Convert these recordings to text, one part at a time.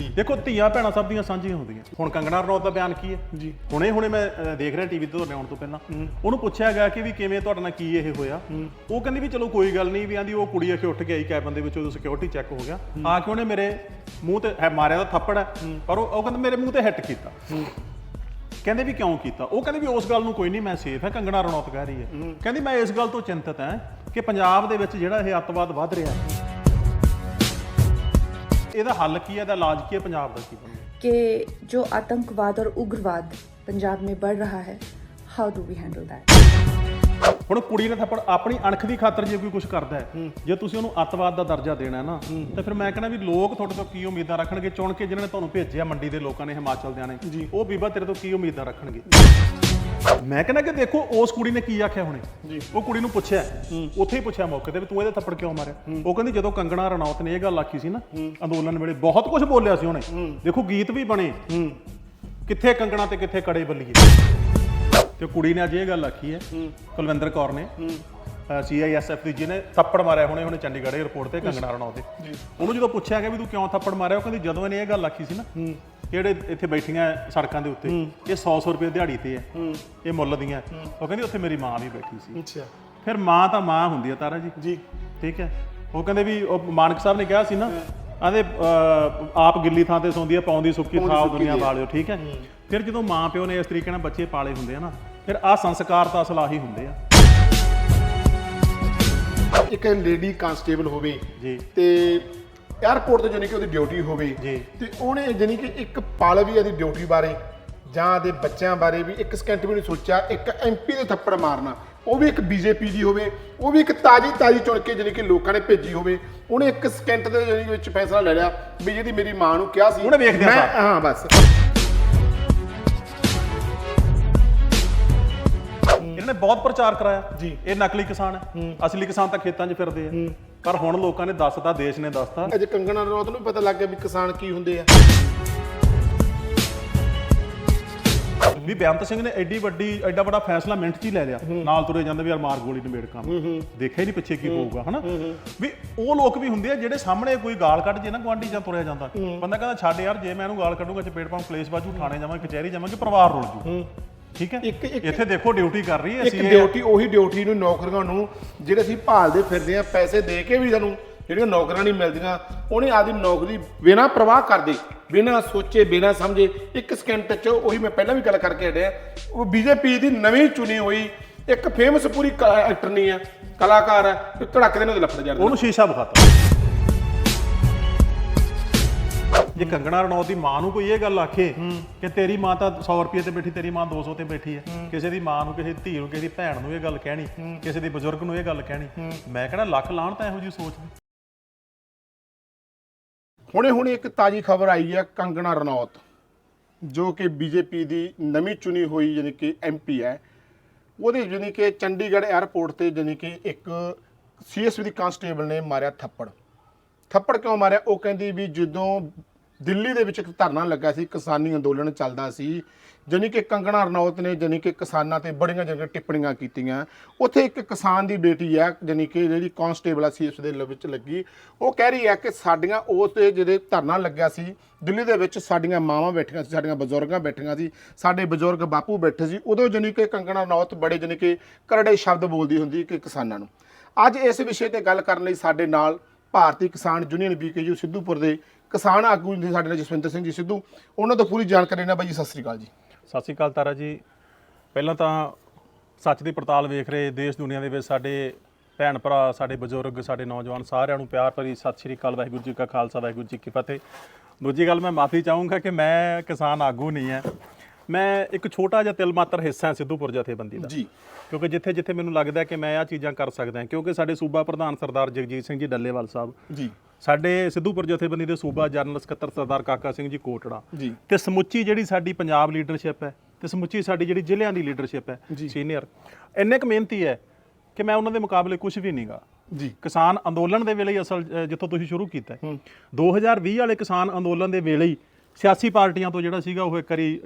ਜੀ। ਦੇਖੋ ਧੀਆਂ ਭੈਣਾਂ ਸਭ ਦੀਆਂ ਸਾਂਝੀਆਂ ਹੁੰਦੀਆਂ। ਹੁਣ ਕੰਗਣਾ ਰਣੌਤ ਦਾ ਬਿਆਨ ਕੀ ਹੈ? ਜੀ। ਹੁਣੇ ਹੁਣੇ ਮੈਂ ਅ, ਦੇਖ ਰਿਹਾ ਟੀਵੀ ਤੇ ਤੁਹਾਡੇ ਆਉਣ ਤੋਂ ਪਹਿਲਾਂ। ਉਹਨੂੰ ਪੁੱਛਿਆ ਗਿਆ ਕਿ ਵੀ ਕਿਵੇਂ ਤੁਹਾਡੇ ਨਾਲ ਕੀ ਇਹ ਹੋਇਆ? ਉਹ ਕਹਿੰਦੀ ਵੀ ਚਲੋ ਕੋਈ ਗੱਲ ਨਹੀਂ ਵੀ ਆਂਦੀ ਉਹ ਕੁੜੀ ਕੇ ਉੱਠ ਕੇ ਆਈ ਕੈਬਨ ਦੇ ਵਿੱਚ ਉਦੋਂ ਸਿਕਿਉਰਿਟੀ ਚੈੱਕ ਹੋ ਗਿਆ। ਆ ਕੇ ਉਹਨੇ ਮੇਰੇ ਮੂੰਹ ਤੇ ਹੈ ਮਾਰਿਆ ਤਾਂ ਥੱਪੜ ਹੈ ਪਰ ਉਹ ਉਹ ਕਹਿੰਦਾ ਮੇਰੇ ਮੂੰਹ ਤੇ ਹਿੱਟ ਕੀਤਾ। ਕਹਿੰਦੇ ਵੀ ਕਿਉਂ ਕੀਤਾ? ਉਹ ਕਹਿੰਦੇ ਵੀ ਉਸ ਗੱਲ ਨੂੰ ਕੋਈ ਨਹੀਂ ਮੈਂ ਸੇਫ ਹੈ ਕੰਗਣਾ ਰਣੌਤ ਕਹਿ ਰਹੀ ਹੈ। ਕਹਿੰਦੀ ਮੈਂ ਇਸ ਗੱਲ ਤੋਂ ਚਿੰਤਤ ਹਾਂ ਕਿ ਪੰਜਾਬ ਦੇ ਵਿੱਚ ਜਿਹੜਾ ਇਹ ਅੱਤਵਾਦ ਵੱਧ ਰਿਹਾ ਹੈ ਇਹਦਾ ਹੱਲ ਕੀ ਹੈ ਇਹਦਾ ਇਲਾਜ ਕੀ ਹੈ ਪੰਜਾਬ ਦਾ ਕੀ ਬਣੇਗਾ कि जो आतंकवाद और उग्रवाद पंजाब में बढ़ रहा है how do we handle that ਹੁਣ ਕੁੜੀ ਨੇ ਥੱਪੜ ਆਪਣੀ ਅਣਖ ਦੀ ਖਾਤਰ ਜੇ ਕੋਈ ਕੁਝ ਕਰਦਾ ਹੈ ਜੇ ਤੁਸੀਂ ਉਹਨੂੰ ਅੱਤਵਾਦ ਦਾ ਦਰਜਾ ਦੇਣਾ ਹੈ ਨਾ ਤਾਂ ਫਿਰ ਮੈਂ ਕਹਿੰਦਾ ਵੀ ਲੋਕ ਤੁਹਾਡੇ ਤੋਂ ਕੀ ਉਮੀਦਾਂ ਰੱਖਣਗੇ ਚੁਣ ਕੇ ਜਿਨ੍ਹਾਂ ਨੇ ਤੁਹਾਨੂੰ ਭੇਜਿਆ ਮੰਡੀ ਦੇ ਲੋਕਾਂ ਨੇ ਹਿਮਾਚਲ ਦਿਆਂ ਨੇ ਉਹ ਬੀਬਾ ਤੇਰੇ ਤੋਂ ਕੀ ਉਮੀਦਾਂ ਰੱਖਣਗੇ ਮੈਂ ਕਹਿੰਦਾ ਕਿ ਦੇਖੋ ਉਸ ਕੁੜੀ ਨੇ ਕੀ ਆਖਿਆ ਹੁਣੇ? ਉਹ ਕੁੜੀ ਨੂੰ ਪੁੱਛਿਆ। ਉੱਥੇ ਹੀ ਪੁੱਛਿਆ ਮੌਕੇ ਤੇ ਵੀ ਤੂੰ ਇਹਦੇ ਥੱਪੜ ਕਿਉਂ ਮਾਰਿਆ? ਉਹ ਕਹਿੰਦੀ ਜਦੋਂ ਕੰਗਣਾ ਰਣੌਤ ਨੇ ਇਹ ਗੱਲ ਆਖੀ ਸੀ ਨਾ ਅੰਦੋਲਨ ਵੇਲੇ ਬਹੁਤ ਕੁਝ ਬੋਲਿਆ ਸੀ ਉਹਨੇ। ਦੇਖੋ ਗੀਤ ਵੀ ਬਣੇ। ਕਿੱਥੇ ਕੰਗਣਾ ਤੇ ਕਿੱਥੇ ਕੜੇ ਬੱਲੀਏ। ਤੇ ਕੁੜੀ ਨੇ ਅੱਜ ਇਹ ਗੱਲ ਆਖੀ ਹੈ ਕੁਲਵਿੰਦਰ ਕੌਰ ਨੇ। ਸੀਆਈਐਸਐਫ ਦੀ ਜਿਹਨੇ ਥੱਪੜ ਮਾਰਿਆ ਹੁਣੇ ਹੁਣੇ ਚੰਡੀਗੜ੍ਹ 에ਅਰਪੋਰਟ ਤੇ ਕੰਗਣਾ ਰਣੌਤ ਤੇ ਉਹਨੂੰ ਜਦੋਂ ਪੁੱਛਿਆ ਗਿਆ ਵੀ ਤੂੰ ਕਿਉਂ ਥੱਪੜ ਮਾਰਿਆ ਉਹ ਕਹਿੰਦੀ ਜਦੋਂ ਇਹਨੇ ਇਹ ਗੱਲ ਆਖੀ ਸੀ ਨਾ ਜਿਹੜੇ ਇੱਥੇ ਬੈਠੀਆਂ ਸੜਕਾਂ ਦੇ ਉੱਤੇ ਇਹ 100 100 ਰੁਪਏ ਦਿਹਾੜੀ ਤੇ ਹੈ। ਇਹ ਮੁੱਲ ਦੀਆਂ। ਉਹ ਕਹਿੰਦੀ ਉੱਥੇ ਮੇਰੀ ਮਾਂ ਵੀ ਬੈਠੀ ਸੀ। ਅੱਛਾ। ਫਿਰ ਮਾਂ ਤਾਂ ਮਾਂ ਹੁੰਦੀ ਆ ਤਾਰਾ ਜੀ। ਜੀ। ਠੀਕ ਹੈ। ਉਹ ਕਹਿੰਦੇ ਵੀ ਉਹ ਮਾਨਕ ਸਾਹਿਬ ਨੇ ਕਿਹਾ ਸੀ ਨਾ ਆਂਦੇ ਆਪ ਗਿੱਲੀ ਥਾਂ ਤੇ ਸੌਂਦੀ ਆ ਪਾਉਂਦੀ ਸੁੱਕੀ ਥਾਂ ਦੁਨੀਆ ਵਾਲਿਓ ਠੀਕ ਹੈ। ਫਿਰ ਜਦੋਂ ਮਾਂ ਪਿਓ ਨੇ ਇਸ ਤਰੀਕੇ ਨਾਲ ਬੱਚੇ ਪਾਲੇ ਹੁੰਦੇ ਆ ਨਾ ਫਿਰ ਆ ਸੰਸਕਾਰ ਤਾਂ ਅਸਲ ਆਹੀ ਹੁੰਦੇ ਆ। ਇੱਕ ਲੇਡੀ ਕਾਂਸਟੇਬਲ ਹੋਵੇ ਜੀ। ਤੇ 에어ਪੋਰਟ ਤੇ ਜਾਨੀ ਕਿ ਉਹਦੀ ਡਿਊਟੀ ਹੋਵੇ ਜੀ। ਤੇ ਉਹਨੇ ਜਾਨੀ ਕਿ ਇੱਕ ਪਲ ਵੀ ਇਹਦੀ ਡਿਊਟੀ ਬਾਰੇ ਜਾਂ ਦੇ ਬੱਚਿਆਂ ਬਾਰੇ ਵੀ ਇੱਕ ਸਕਿੰਟ ਵੀ ਨਹੀਂ ਸੋਚਿਆ ਇੱਕ ਐਮਪੀ ਦੇ ਥੱਪੜ ਮਾਰਨਾ। ਉਹ ਵੀ ਇੱਕ ਬੀਜੇਪੀ ਦੀ ਹੋਵੇ ਉਹ ਵੀ ਇੱਕ ਤਾਜੀ ਤਾਜੀ ਚੁਣ ਕੇ ਜਾਨੀ ਕਿ ਲੋਕਾਂ ਨੇ ਭੇਜੀ ਹੋਵੇ। ਉਹਨੇ ਇੱਕ ਸਕਿੰਟ ਦੇ ਜਾਨੀ ਵਿੱਚ ਫੈਸਲਾ ਲੈ ਲਿਆ ਵੀ ਜਿਹਦੀ ਮੇਰੀ ਮਾਂ ਨੂੰ ਕਿਹਾ ਸੀ। ਉਹਨੇ ਮੈਂ- ਸਾਰ। ਹਾਂ ਬਸ। ਇਹਨਾਂ ਨੇ ਬਹੁਤ ਪ੍ਰਚਾਰ ਕਰਾਇਆ। ਜੀ। ਇਹ ਨਕਲੀ ਕਿਸਾਨ ਹੈ। ਅਸਲੀ ਕਿਸਾਨ ਤਾਂ ਖੇਤਾਂ 'ਚ ਫਿਰਦੇ ਆ। ਪਰ ਹੁਣ ਲੋਕਾਂ ਨੇ ਦੱਸਤਾ ਦੇਸ਼ ਨੇ ਦੱਸਤਾ ਅਜੇ ਕੰਗਣਾ ਰਣੌਤ ਨੂੰ ਪਤਾ ਲੱਗ ਗਿਆ ਵੀ ਕਿਸਾਨ ਕੀ ਹੁੰਦੇ ਆ। ਵੀ ਬੇਅੰਤ ਸਿੰਘ ਨੇ ਐਡੀ ਵੱਡੀ ਐਡਾ ਵੱਡਾ ਫੈਸਲਾ ਮਿੰਟ 'ਚ ਹੀ ਲੈ ਲਿਆ। ਨਾਲ ਤੁਰੇ ਜਾਂਦੇ ਵੀ ਯਾਰ ਮਾਰ ਗੋਲੀ ਨਿਬੇੜ ਕੰਮ। ਦੇਖਿਆ ਹੀ ਨਹੀਂ ਪਿੱਛੇ ਕੀ ਹੋਊਗਾ ਹਨਾ? ਵੀ ਉਹ ਲੋਕ ਵੀ ਹੁੰਦੇ ਆ ਜਿਹੜੇ ਸਾਹਮਣੇ ਕੋਈ ਗਾਲ ਕੱਢ ਜੇ ਨਾ ਗਵਾਂਢੀ ਜਾਂ ਤੁਰਿਆ ਜਾਂਦਾ। ਬੰਦਾ ਕਹਿੰਦਾ ਛੱਡ ਯਾਰ ਜੇ ਮੈਂ ਇਹਨੂੰ ਗਾਲ ਕੱਢੂੰਗਾ ਚਪੇੜ ਪਾਉਂ ਕਲੇਸ਼ ਬਾਜੂ ਥਾਣੇ ਜਾਵਾਂਗੇ ਕਚਹਿਰੀ ਜਾਵਾਂਗੇ ਪਰਿਵਾਰ ਰੁਲ ਜੂ। ਠੀਕ ਹੈ? ਇੱਕ- ਇੱਕ- ਇੱਥੇ ਦੇਖੋ ਡਿਊਟੀ ਕਰ ਰਹੀ ਹੈ ਇੱਕ ਇਹ- ਡਿਊਟੀ ਉਹੀ ਡਿਊਟੀ ਨੂੰ ਨੌਕਰੀਆਂ ਨੂੰ ਜਿਹੜੇ ਅਸੀਂ ਭਾਲਦੇ ਫਿਰਦੇ ਆ ਪੈਸੇ ਦੇ ਕੇ ਵੀ ਸਾਨੂੰ ਜਿਹੜੀਆਂ ਨੌਕਰੀਆਂ ਨਹੀਂ ਮਿਲਦੀਆਂ ਉਹਨੇ ਆਦੀ ਨੌਕਰੀ ਬਿਨਾਂ ਪ੍ਰਵਾਹ ਕਰਦੇ ਬਿਨਾਂ ਸੋਚੇ ਬਿਨਾਂ ਸਮਝੇ ਇੱਕ ਸਕਿੰਟ ਚ ਉਹੀ ਮੈਂ ਪਹਿਲਾਂ ਵੀ ਗੱਲ ਕਰਕੇ ਹਟਿਆ। ਉਹ ਬੀਜੇਪੀ ਦੀ ਨਵੀਂ ਚੁਣੀ ਹੋਈ ਇੱਕ ਫੇਮਸ ਪੂਰੀ ਐਕਟਰ ਨਹੀਂ ਆ ਕਲਾਕਾਰ ਹੈ ਤੇ ਧੜਕ ਦੇ ਨਾਲ ਲਫੜ ਜਾਂਦਾ ਉਹਨੂੰ ਸ਼ੀਸ਼ਾ ਵਿਖਾਤਾ ਜੇ ਕੰਗਣਾ ਰਣੌਤ ਦੀ ਮਾਂ ਨੂੰ ਕੋਈ ਇਹ ਗੱਲ ਆਖੇ ਕਿ ਤੇਰੀ ਮਾਂ ਤਾਂ 100 ਰੁਪਏ ਤੇ ਬੈਠੀ ਤੇਰੀ ਮਾਂ 200 ਤੇ ਬੈਠੀ ਹੈ। ਕਿਸੇ ਦੀ ਮਾਂ ਨੂੰ ਕਿਸੇ ਦੀ ਧੀ ਨੂੰ ਕਿਸੇ ਦੀ ਭੈਣ ਨੂੰ ਇਹ ਗੱਲ ਕਹਿਣੀ ਕਿਸੇ ਦੇ ਬਜ਼ੁਰਗ ਨੂੰ ਇਹ ਗੱਲ ਕਹਿਣੀ। ਮੈਂ ਕਹਿੰਦਾ ਲੱਖ ਲਾਹਣ ਤਾਂ ਇਹੋ ਜੀ ਸੋਚ ਦੀ ਹੁਣੇ ਹੁਣੇ ਇੱਕ ਤਾਜੀ ਖਬਰ ਆਈ ਹੈ ਕੰਗਣਾ ਰਣੌਤ ਜੋ ਕਿ ਬੀਜੇਪੀ ਦੀ ਨਵੀਂ ਚੁਣੀ ਹੋਈ ਯਾਨੀ ਕਿ ਐਮਪੀ ਹੈ। ਉਹਦੇ ਯਾਨੀ ਕਿ ਚੰਡੀਗੜ੍ਹ 에ਅਰਪੋਰਟ ਤੇ ਯਾਨੀ ਕਿ ਇੱਕ ਸੀਐਸਪੀ ਦੀ ਕਾਂਸਟੇਬਲ ਨੇ ਮਾਰਿਆ ਥੱਪੜ। ਥੱਪੜ ਕਿਉਂ ਮਾਰਿਆ? ਉਹ ਕਹਿੰਦੀ ਵੀ ਜਦੋਂ ਦਿੱਲੀ ਦੇ ਵਿੱਚ ਇੱਕ ਧਰਨਾ ਲੱਗਾ ਸੀ, ਕਿਸਾਨੀ ਅੰਦੋਲਨ ਚੱਲਦਾ ਸੀ, ਜਾਣੀ ਕਿ ਕੰਗਣਾ ਰਣੌਤ ਨੇ ਜਾਣੀ ਕਿ ਕਿਸਾਨਾਂ ਤੇ ਬੜੀਆਂ ਜਿਹੜੀਆਂ ਟਿੱਪਣੀਆਂ ਕੀਤੀਆਂ। ਉੱਥੇ ਇੱਕ ਕਿਸਾਨ ਦੀ ਬੇਟੀ ਹੈ, ਜਾਣੀ ਕਿ ਜਿਹੜੀ ਕਾਂਸਟੇਬਲ ਆ ਉਸ ਦੇ ਵਿੱਚ ਲੱਗੀ। ਉਹ ਕਹਿ ਰਹੀ ਹੈ ਕਿ ਸਾਡੀਆਂ ਉਸ ਤੇ ਜਿਹੜੇ ਧਰਨਾ ਲੱਗਿਆ ਸੀ, ਦਿੱਲੀ ਦੇ ਵਿੱਚ ਸਾਡੀਆਂ ਮਾਵਾਂ ਬੈਠੀਆਂ ਸੀ, ਸਾਡੀਆਂ ਬਜ਼ੁਰਗਾਂ ਬੈਠੀਆਂ ਸੀ, ਸਾਡੇ ਬਜ਼ੁਰਗ ਬਾਪੂ ਬੈਠੇ ਸੀ, ਉਦੋਂ ਜਾਣੀ ਕਿ ਕੰਗਣਾ ਰਣੌਤ ਬੜੇ ਜਾਣੀ ਕਿ ਕਰੜੇ ਸ਼ਬਦ ਬੋਲਦੀ ਹੁੰਦੀ ਕਿ ਕਿਸਾਨਾਂ ਨੂੰ। ਅੱਜ ਇਸ ਵਿਸ਼ੇ ਤੇ ਗੱਲ ਕਰਨ ਲਈ ਸਾਡੇ ਨਾਲ ਭਾਰਤੀ ਕਿਸਾਨ ਯੂਨੀਅਨ ਬੀਕੇਯੂ ਸਿੱਧੂਪੁਰ ਦੇ ਕਿਸਾਨ ਆਗੂ ਨੇ ਸਾਡੇ ਨਾਲ ਜਸਵਿੰਦਰ ਸਿੰਘ ਜੀ ਸਿੱਧੂ ਉਹਨਾਂ ਤੋਂ ਪੂਰੀ ਜਾਣਕਾਰੀ ਨਾਲ ਬਾਈ ਜੀ ਸਤਿ ਸ੍ਰੀ ਅਕਾਲ ਜੀ। ਸਤਿ ਸ਼੍ਰੀ ਅਕਾਲ ਤਾਰਾ ਜੀ। ਪਹਿਲਾਂ ਤਾਂ ਸੱਚ ਦੀ ਪੜਤਾਲ ਵੇਖ ਰਹੇ ਦੇਸ਼ ਦੁਨੀਆ ਦੇ ਵਿੱਚ ਸਾਡੇ ਭੈਣ ਭਰਾ ਸਾਡੇ ਬਜ਼ੁਰਗ ਸਾਡੇ ਨੌਜਵਾਨ ਸਾਰਿਆਂ ਨੂੰ ਪਿਆਰ ਭਰੀ ਸਤਿ ਸ਼੍ਰੀ ਅਕਾਲ ਵਾਹਿਗੁਰੂ ਜੀ ਕਾ ਖਾਲਸਾ ਵਾਹਿਗੁਰੂ ਜੀ ਕੀ ਫਤਿਹ। ਦੂਜੀ ਗੱਲ ਮੈਂ ਮਾਫੀ ਚਾਹੂੰਗਾ ਕਿ ਮੈਂ ਕਿਸਾਨ ਆਗੂ ਨਹੀਂ ਹਾਂ। ਮੈਂ ਇੱਕ ਛੋਟਾ ਜਿਹਾ ਤਿਲ ਮਾਤਰ ਹਿੱਸਾ ਹਾਂ ਸਿੱਧੂਪੁਰ ਜਥੇਬੰਦੀ ਦਾ। ਜੀ। ਕਿਉਂਕਿ ਜਿੱਥੇ ਜਿੱਥੇ ਮੈਨੂੰ ਲੱਗਦਾ ਕਿ ਮੈਂ ਆ ਚੀਜ਼ਾਂ ਕਰ ਸਕਦਾ ਕਿਉਂਕਿ ਸਾਡੇ ਸੂਬਾ ਪ੍ਰਧਾਨ ਸਰਦਾਰ ਜਗਜੀਤ ਸਿੰਘ ਜੀ ਡੱਲੇਵਾਲ ਸਾਹਿਬ ਜੀ। ਸਾਡੇ ਸਿੱਧੂਪੁਰ ਜਥੇਬੰਦੀ ਦੇ ਸੂਬਾ ਜਨਰਲ ਸਕੱਤਰ ਸਰਦਾਰ ਕਾਕਾ ਸਿੰਘ ਜੀ ਕੋਟੜਾ ਤੇ ਸਮੁੱਚੀ ਜਿਹੜੀ ਸਾਡੀ ਪੰਜਾਬ ਲੀਡਰਸ਼ਿਪ ਹੈ ਤੇ ਸਮੁੱਚੀ ਸਾਡੀ ਜਿਹੜੀ ਜ਼ਿਲ੍ਹਿਆਂ ਦੀ ਲੀਡਰਸ਼ਿਪ ਹੈ। ਸੀਨੀਅਰ ਇੰਨੇ ਕੁ ਮਿਹਨਤੀ ਹੈ ਕਿ ਮੈਂ ਉਹਨਾਂ ਦੇ ਮੁਕਾਬਲੇ ਕੁਝ ਵੀ ਨਹੀਂਗਾ ਜੀ। ਕਿਸਾਨ ਅੰਦੋਲਨ ਦੇ ਵੇਲੇ ਹੀ ਅਸਲ ਜਿੱਥੋਂ ਤੁਸੀਂ ਸ਼ੁਰੂ ਕੀਤਾ ਹੈ। 2020 ਵਾਲੇ ਕਿਸਾਨ ਅੰਦੋਲਨ ਦੇ ਵੇਲੇ ਹੀ ਸਿਆਸੀ ਪਾਰਟੀਆਂ ਤੋਂ ਜਿਹੜਾ ਸੀਗਾ ਉਹ ਇੱਕ ਵਾਰੀ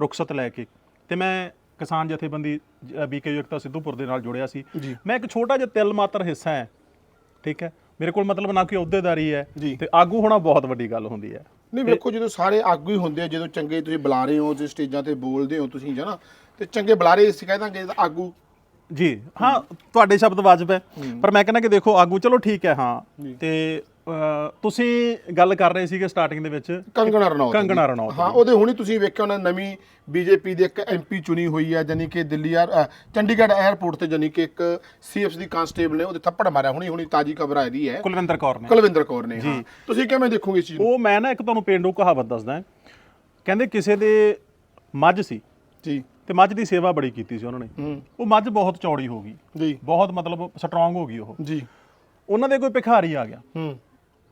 ਰੁਖਸਤ ਲੈ ਕੇ ਤੇ ਮੈਂ ਕਿਸਾਨ ਜਥੇਬੰਦੀ ਬੀਕੇ ਯੁਕਤਾ ਸਿੱਧੂਪੁਰ ਦੇ ਨਾਲ ਜੁੜਿਆ ਸੀ। ਮੈਂ ਇੱਕ ਛੋਟਾ ਜਿਹਾ ਤਿਲ ਮਾਤਰ ਹਿੱਸਾ ਹੈ ਠੀਕ ਹੈ? ਮੇਰੇ ਕੋਲ ਮਤਲਬ ਨਾ ਕੋਈ ਅਹੁਦੇਦਾਰੀ ਹੈ ਜੀ। ਤੇ ਆਗੂ ਹੋਣਾ ਬਹੁਤ ਵੱਡੀ ਗੱਲ ਹੁੰਦੀ ਹੈ। ਨਹੀਂ ਵੇਖੋ ਜਦੋਂ ਸਾਰੇ ਆਗੂ ਹੀ ਹੁੰਦੇ ਆ ਜਦੋਂ ਚੰਗੇ ਤੁਸੀਂ ਬੁਲਾ ਰਹੇ ਹੋ ਜੇ ਸਟੇਜਾਂ ਤੇ ਬੋਲਦੇ ਹੋ ਤੁਸੀਂ ਜਨਾ ਤੇ ਚੰਗੇ ਬੁਲਾਰੇ ਅਸੀਂ ਕਹਿ ਦਾਂਗੇ ਤਾਂ ਆਗੂ। ਜੀ ਹਾਂ ਤੁਹਾਡੇ ਸ਼ਬਦ ਵਾਜਬ ਹੈ। ਪਰ ਮੈਂ ਕਹਿੰਦਾ ਕਿ ਦੇਖੋ ਆਗੂ ਚਲੋ ਠੀਕ ਹੈ ਹਾਂ। ਤੇ ਤੁਸੀਂ ਗੱਲ ਕਰ ਰਹੇ ਸੀਗੇ ਸਟਾਰਟਿੰਗ ਦੇ ਵਿੱਚ ਕੰਗਣਾ ਰਣੌਤ ਕੰਗਣਾ ਰਣੌਤ ਹਾਂ ਉਹਦੇ ਹੁਣੀ ਤੁਸੀਂ ਵੇਖਿਆ ਉਹਨਾਂ ਨਵੀਂ ਬੀਜੇਪੀ ਦੀ ਇੱਕ ਐਮਪੀ ਚੁਣੀ ਹੋਈ ਹੈ ਜਾਨੀ ਕਿ ਦਿੱਲੀ ਅ, ਚੰਡੀਗੜ੍ਹ 에ਅਰਪੋਰਟ ਤੇ ਜਾਨੀ ਕਿ ਇੱਕ ਸੀਐਫ ਦੀ ਕਾਂਸਟੇਬਲ ਨੇ ਉਹਦੇ ਥੱਪੜ ਮਾਰਿਆ ਹੁਣੀ ਹੁਣੀ ਤਾਜੀ ਖਬਰ ਆਈ ਦੀ ਹੈ। ਕੁਲਵਿੰਦਰ ਕੌਰ ਨੇ। ਕੁਲਵਿੰਦਰ ਕੌਰ ਨੇ ਹਾਂ। ਤੁਸੀਂ ਕਿਵੇਂ ਦੇਖੋਗੇ ਇਸ ਚੀਜ਼ ਨੂੰ? ਉਹ ਮੈਂ ਨਾ ਇੱਕ ਤੁਹਾਨੂੰ ਪੇਂਡੂ ਕਹਾਵਤ ਦੱਸਦਾ ਕਹਿੰਦੇ ਕਿਸੇ ਦੇ ਮੱਝ ਸੀ ਜੀ। ਤੇ ਮੱਝ ਦੀ ਸੇਵਾ ਬੜੀ ਕੀਤੀ ਸੀ ਉਹਨਾਂ ਨੇ। ਉਹ ਮੱਝ ਬਹੁਤ ਚੌੜੀ ਹੋ ਗਈ। ਜੀ। ਬਹੁਤ ਮਤਲਬ ਸਟਰੋਂਗ ਹੋ ਗਈ ਉਹ। ਜੀ। ਉਹਨਾਂ ਦੇ ਕੋਈ ਭਿਖਾਰੀ ਆ ਗਿਆ। ਹੂੰ।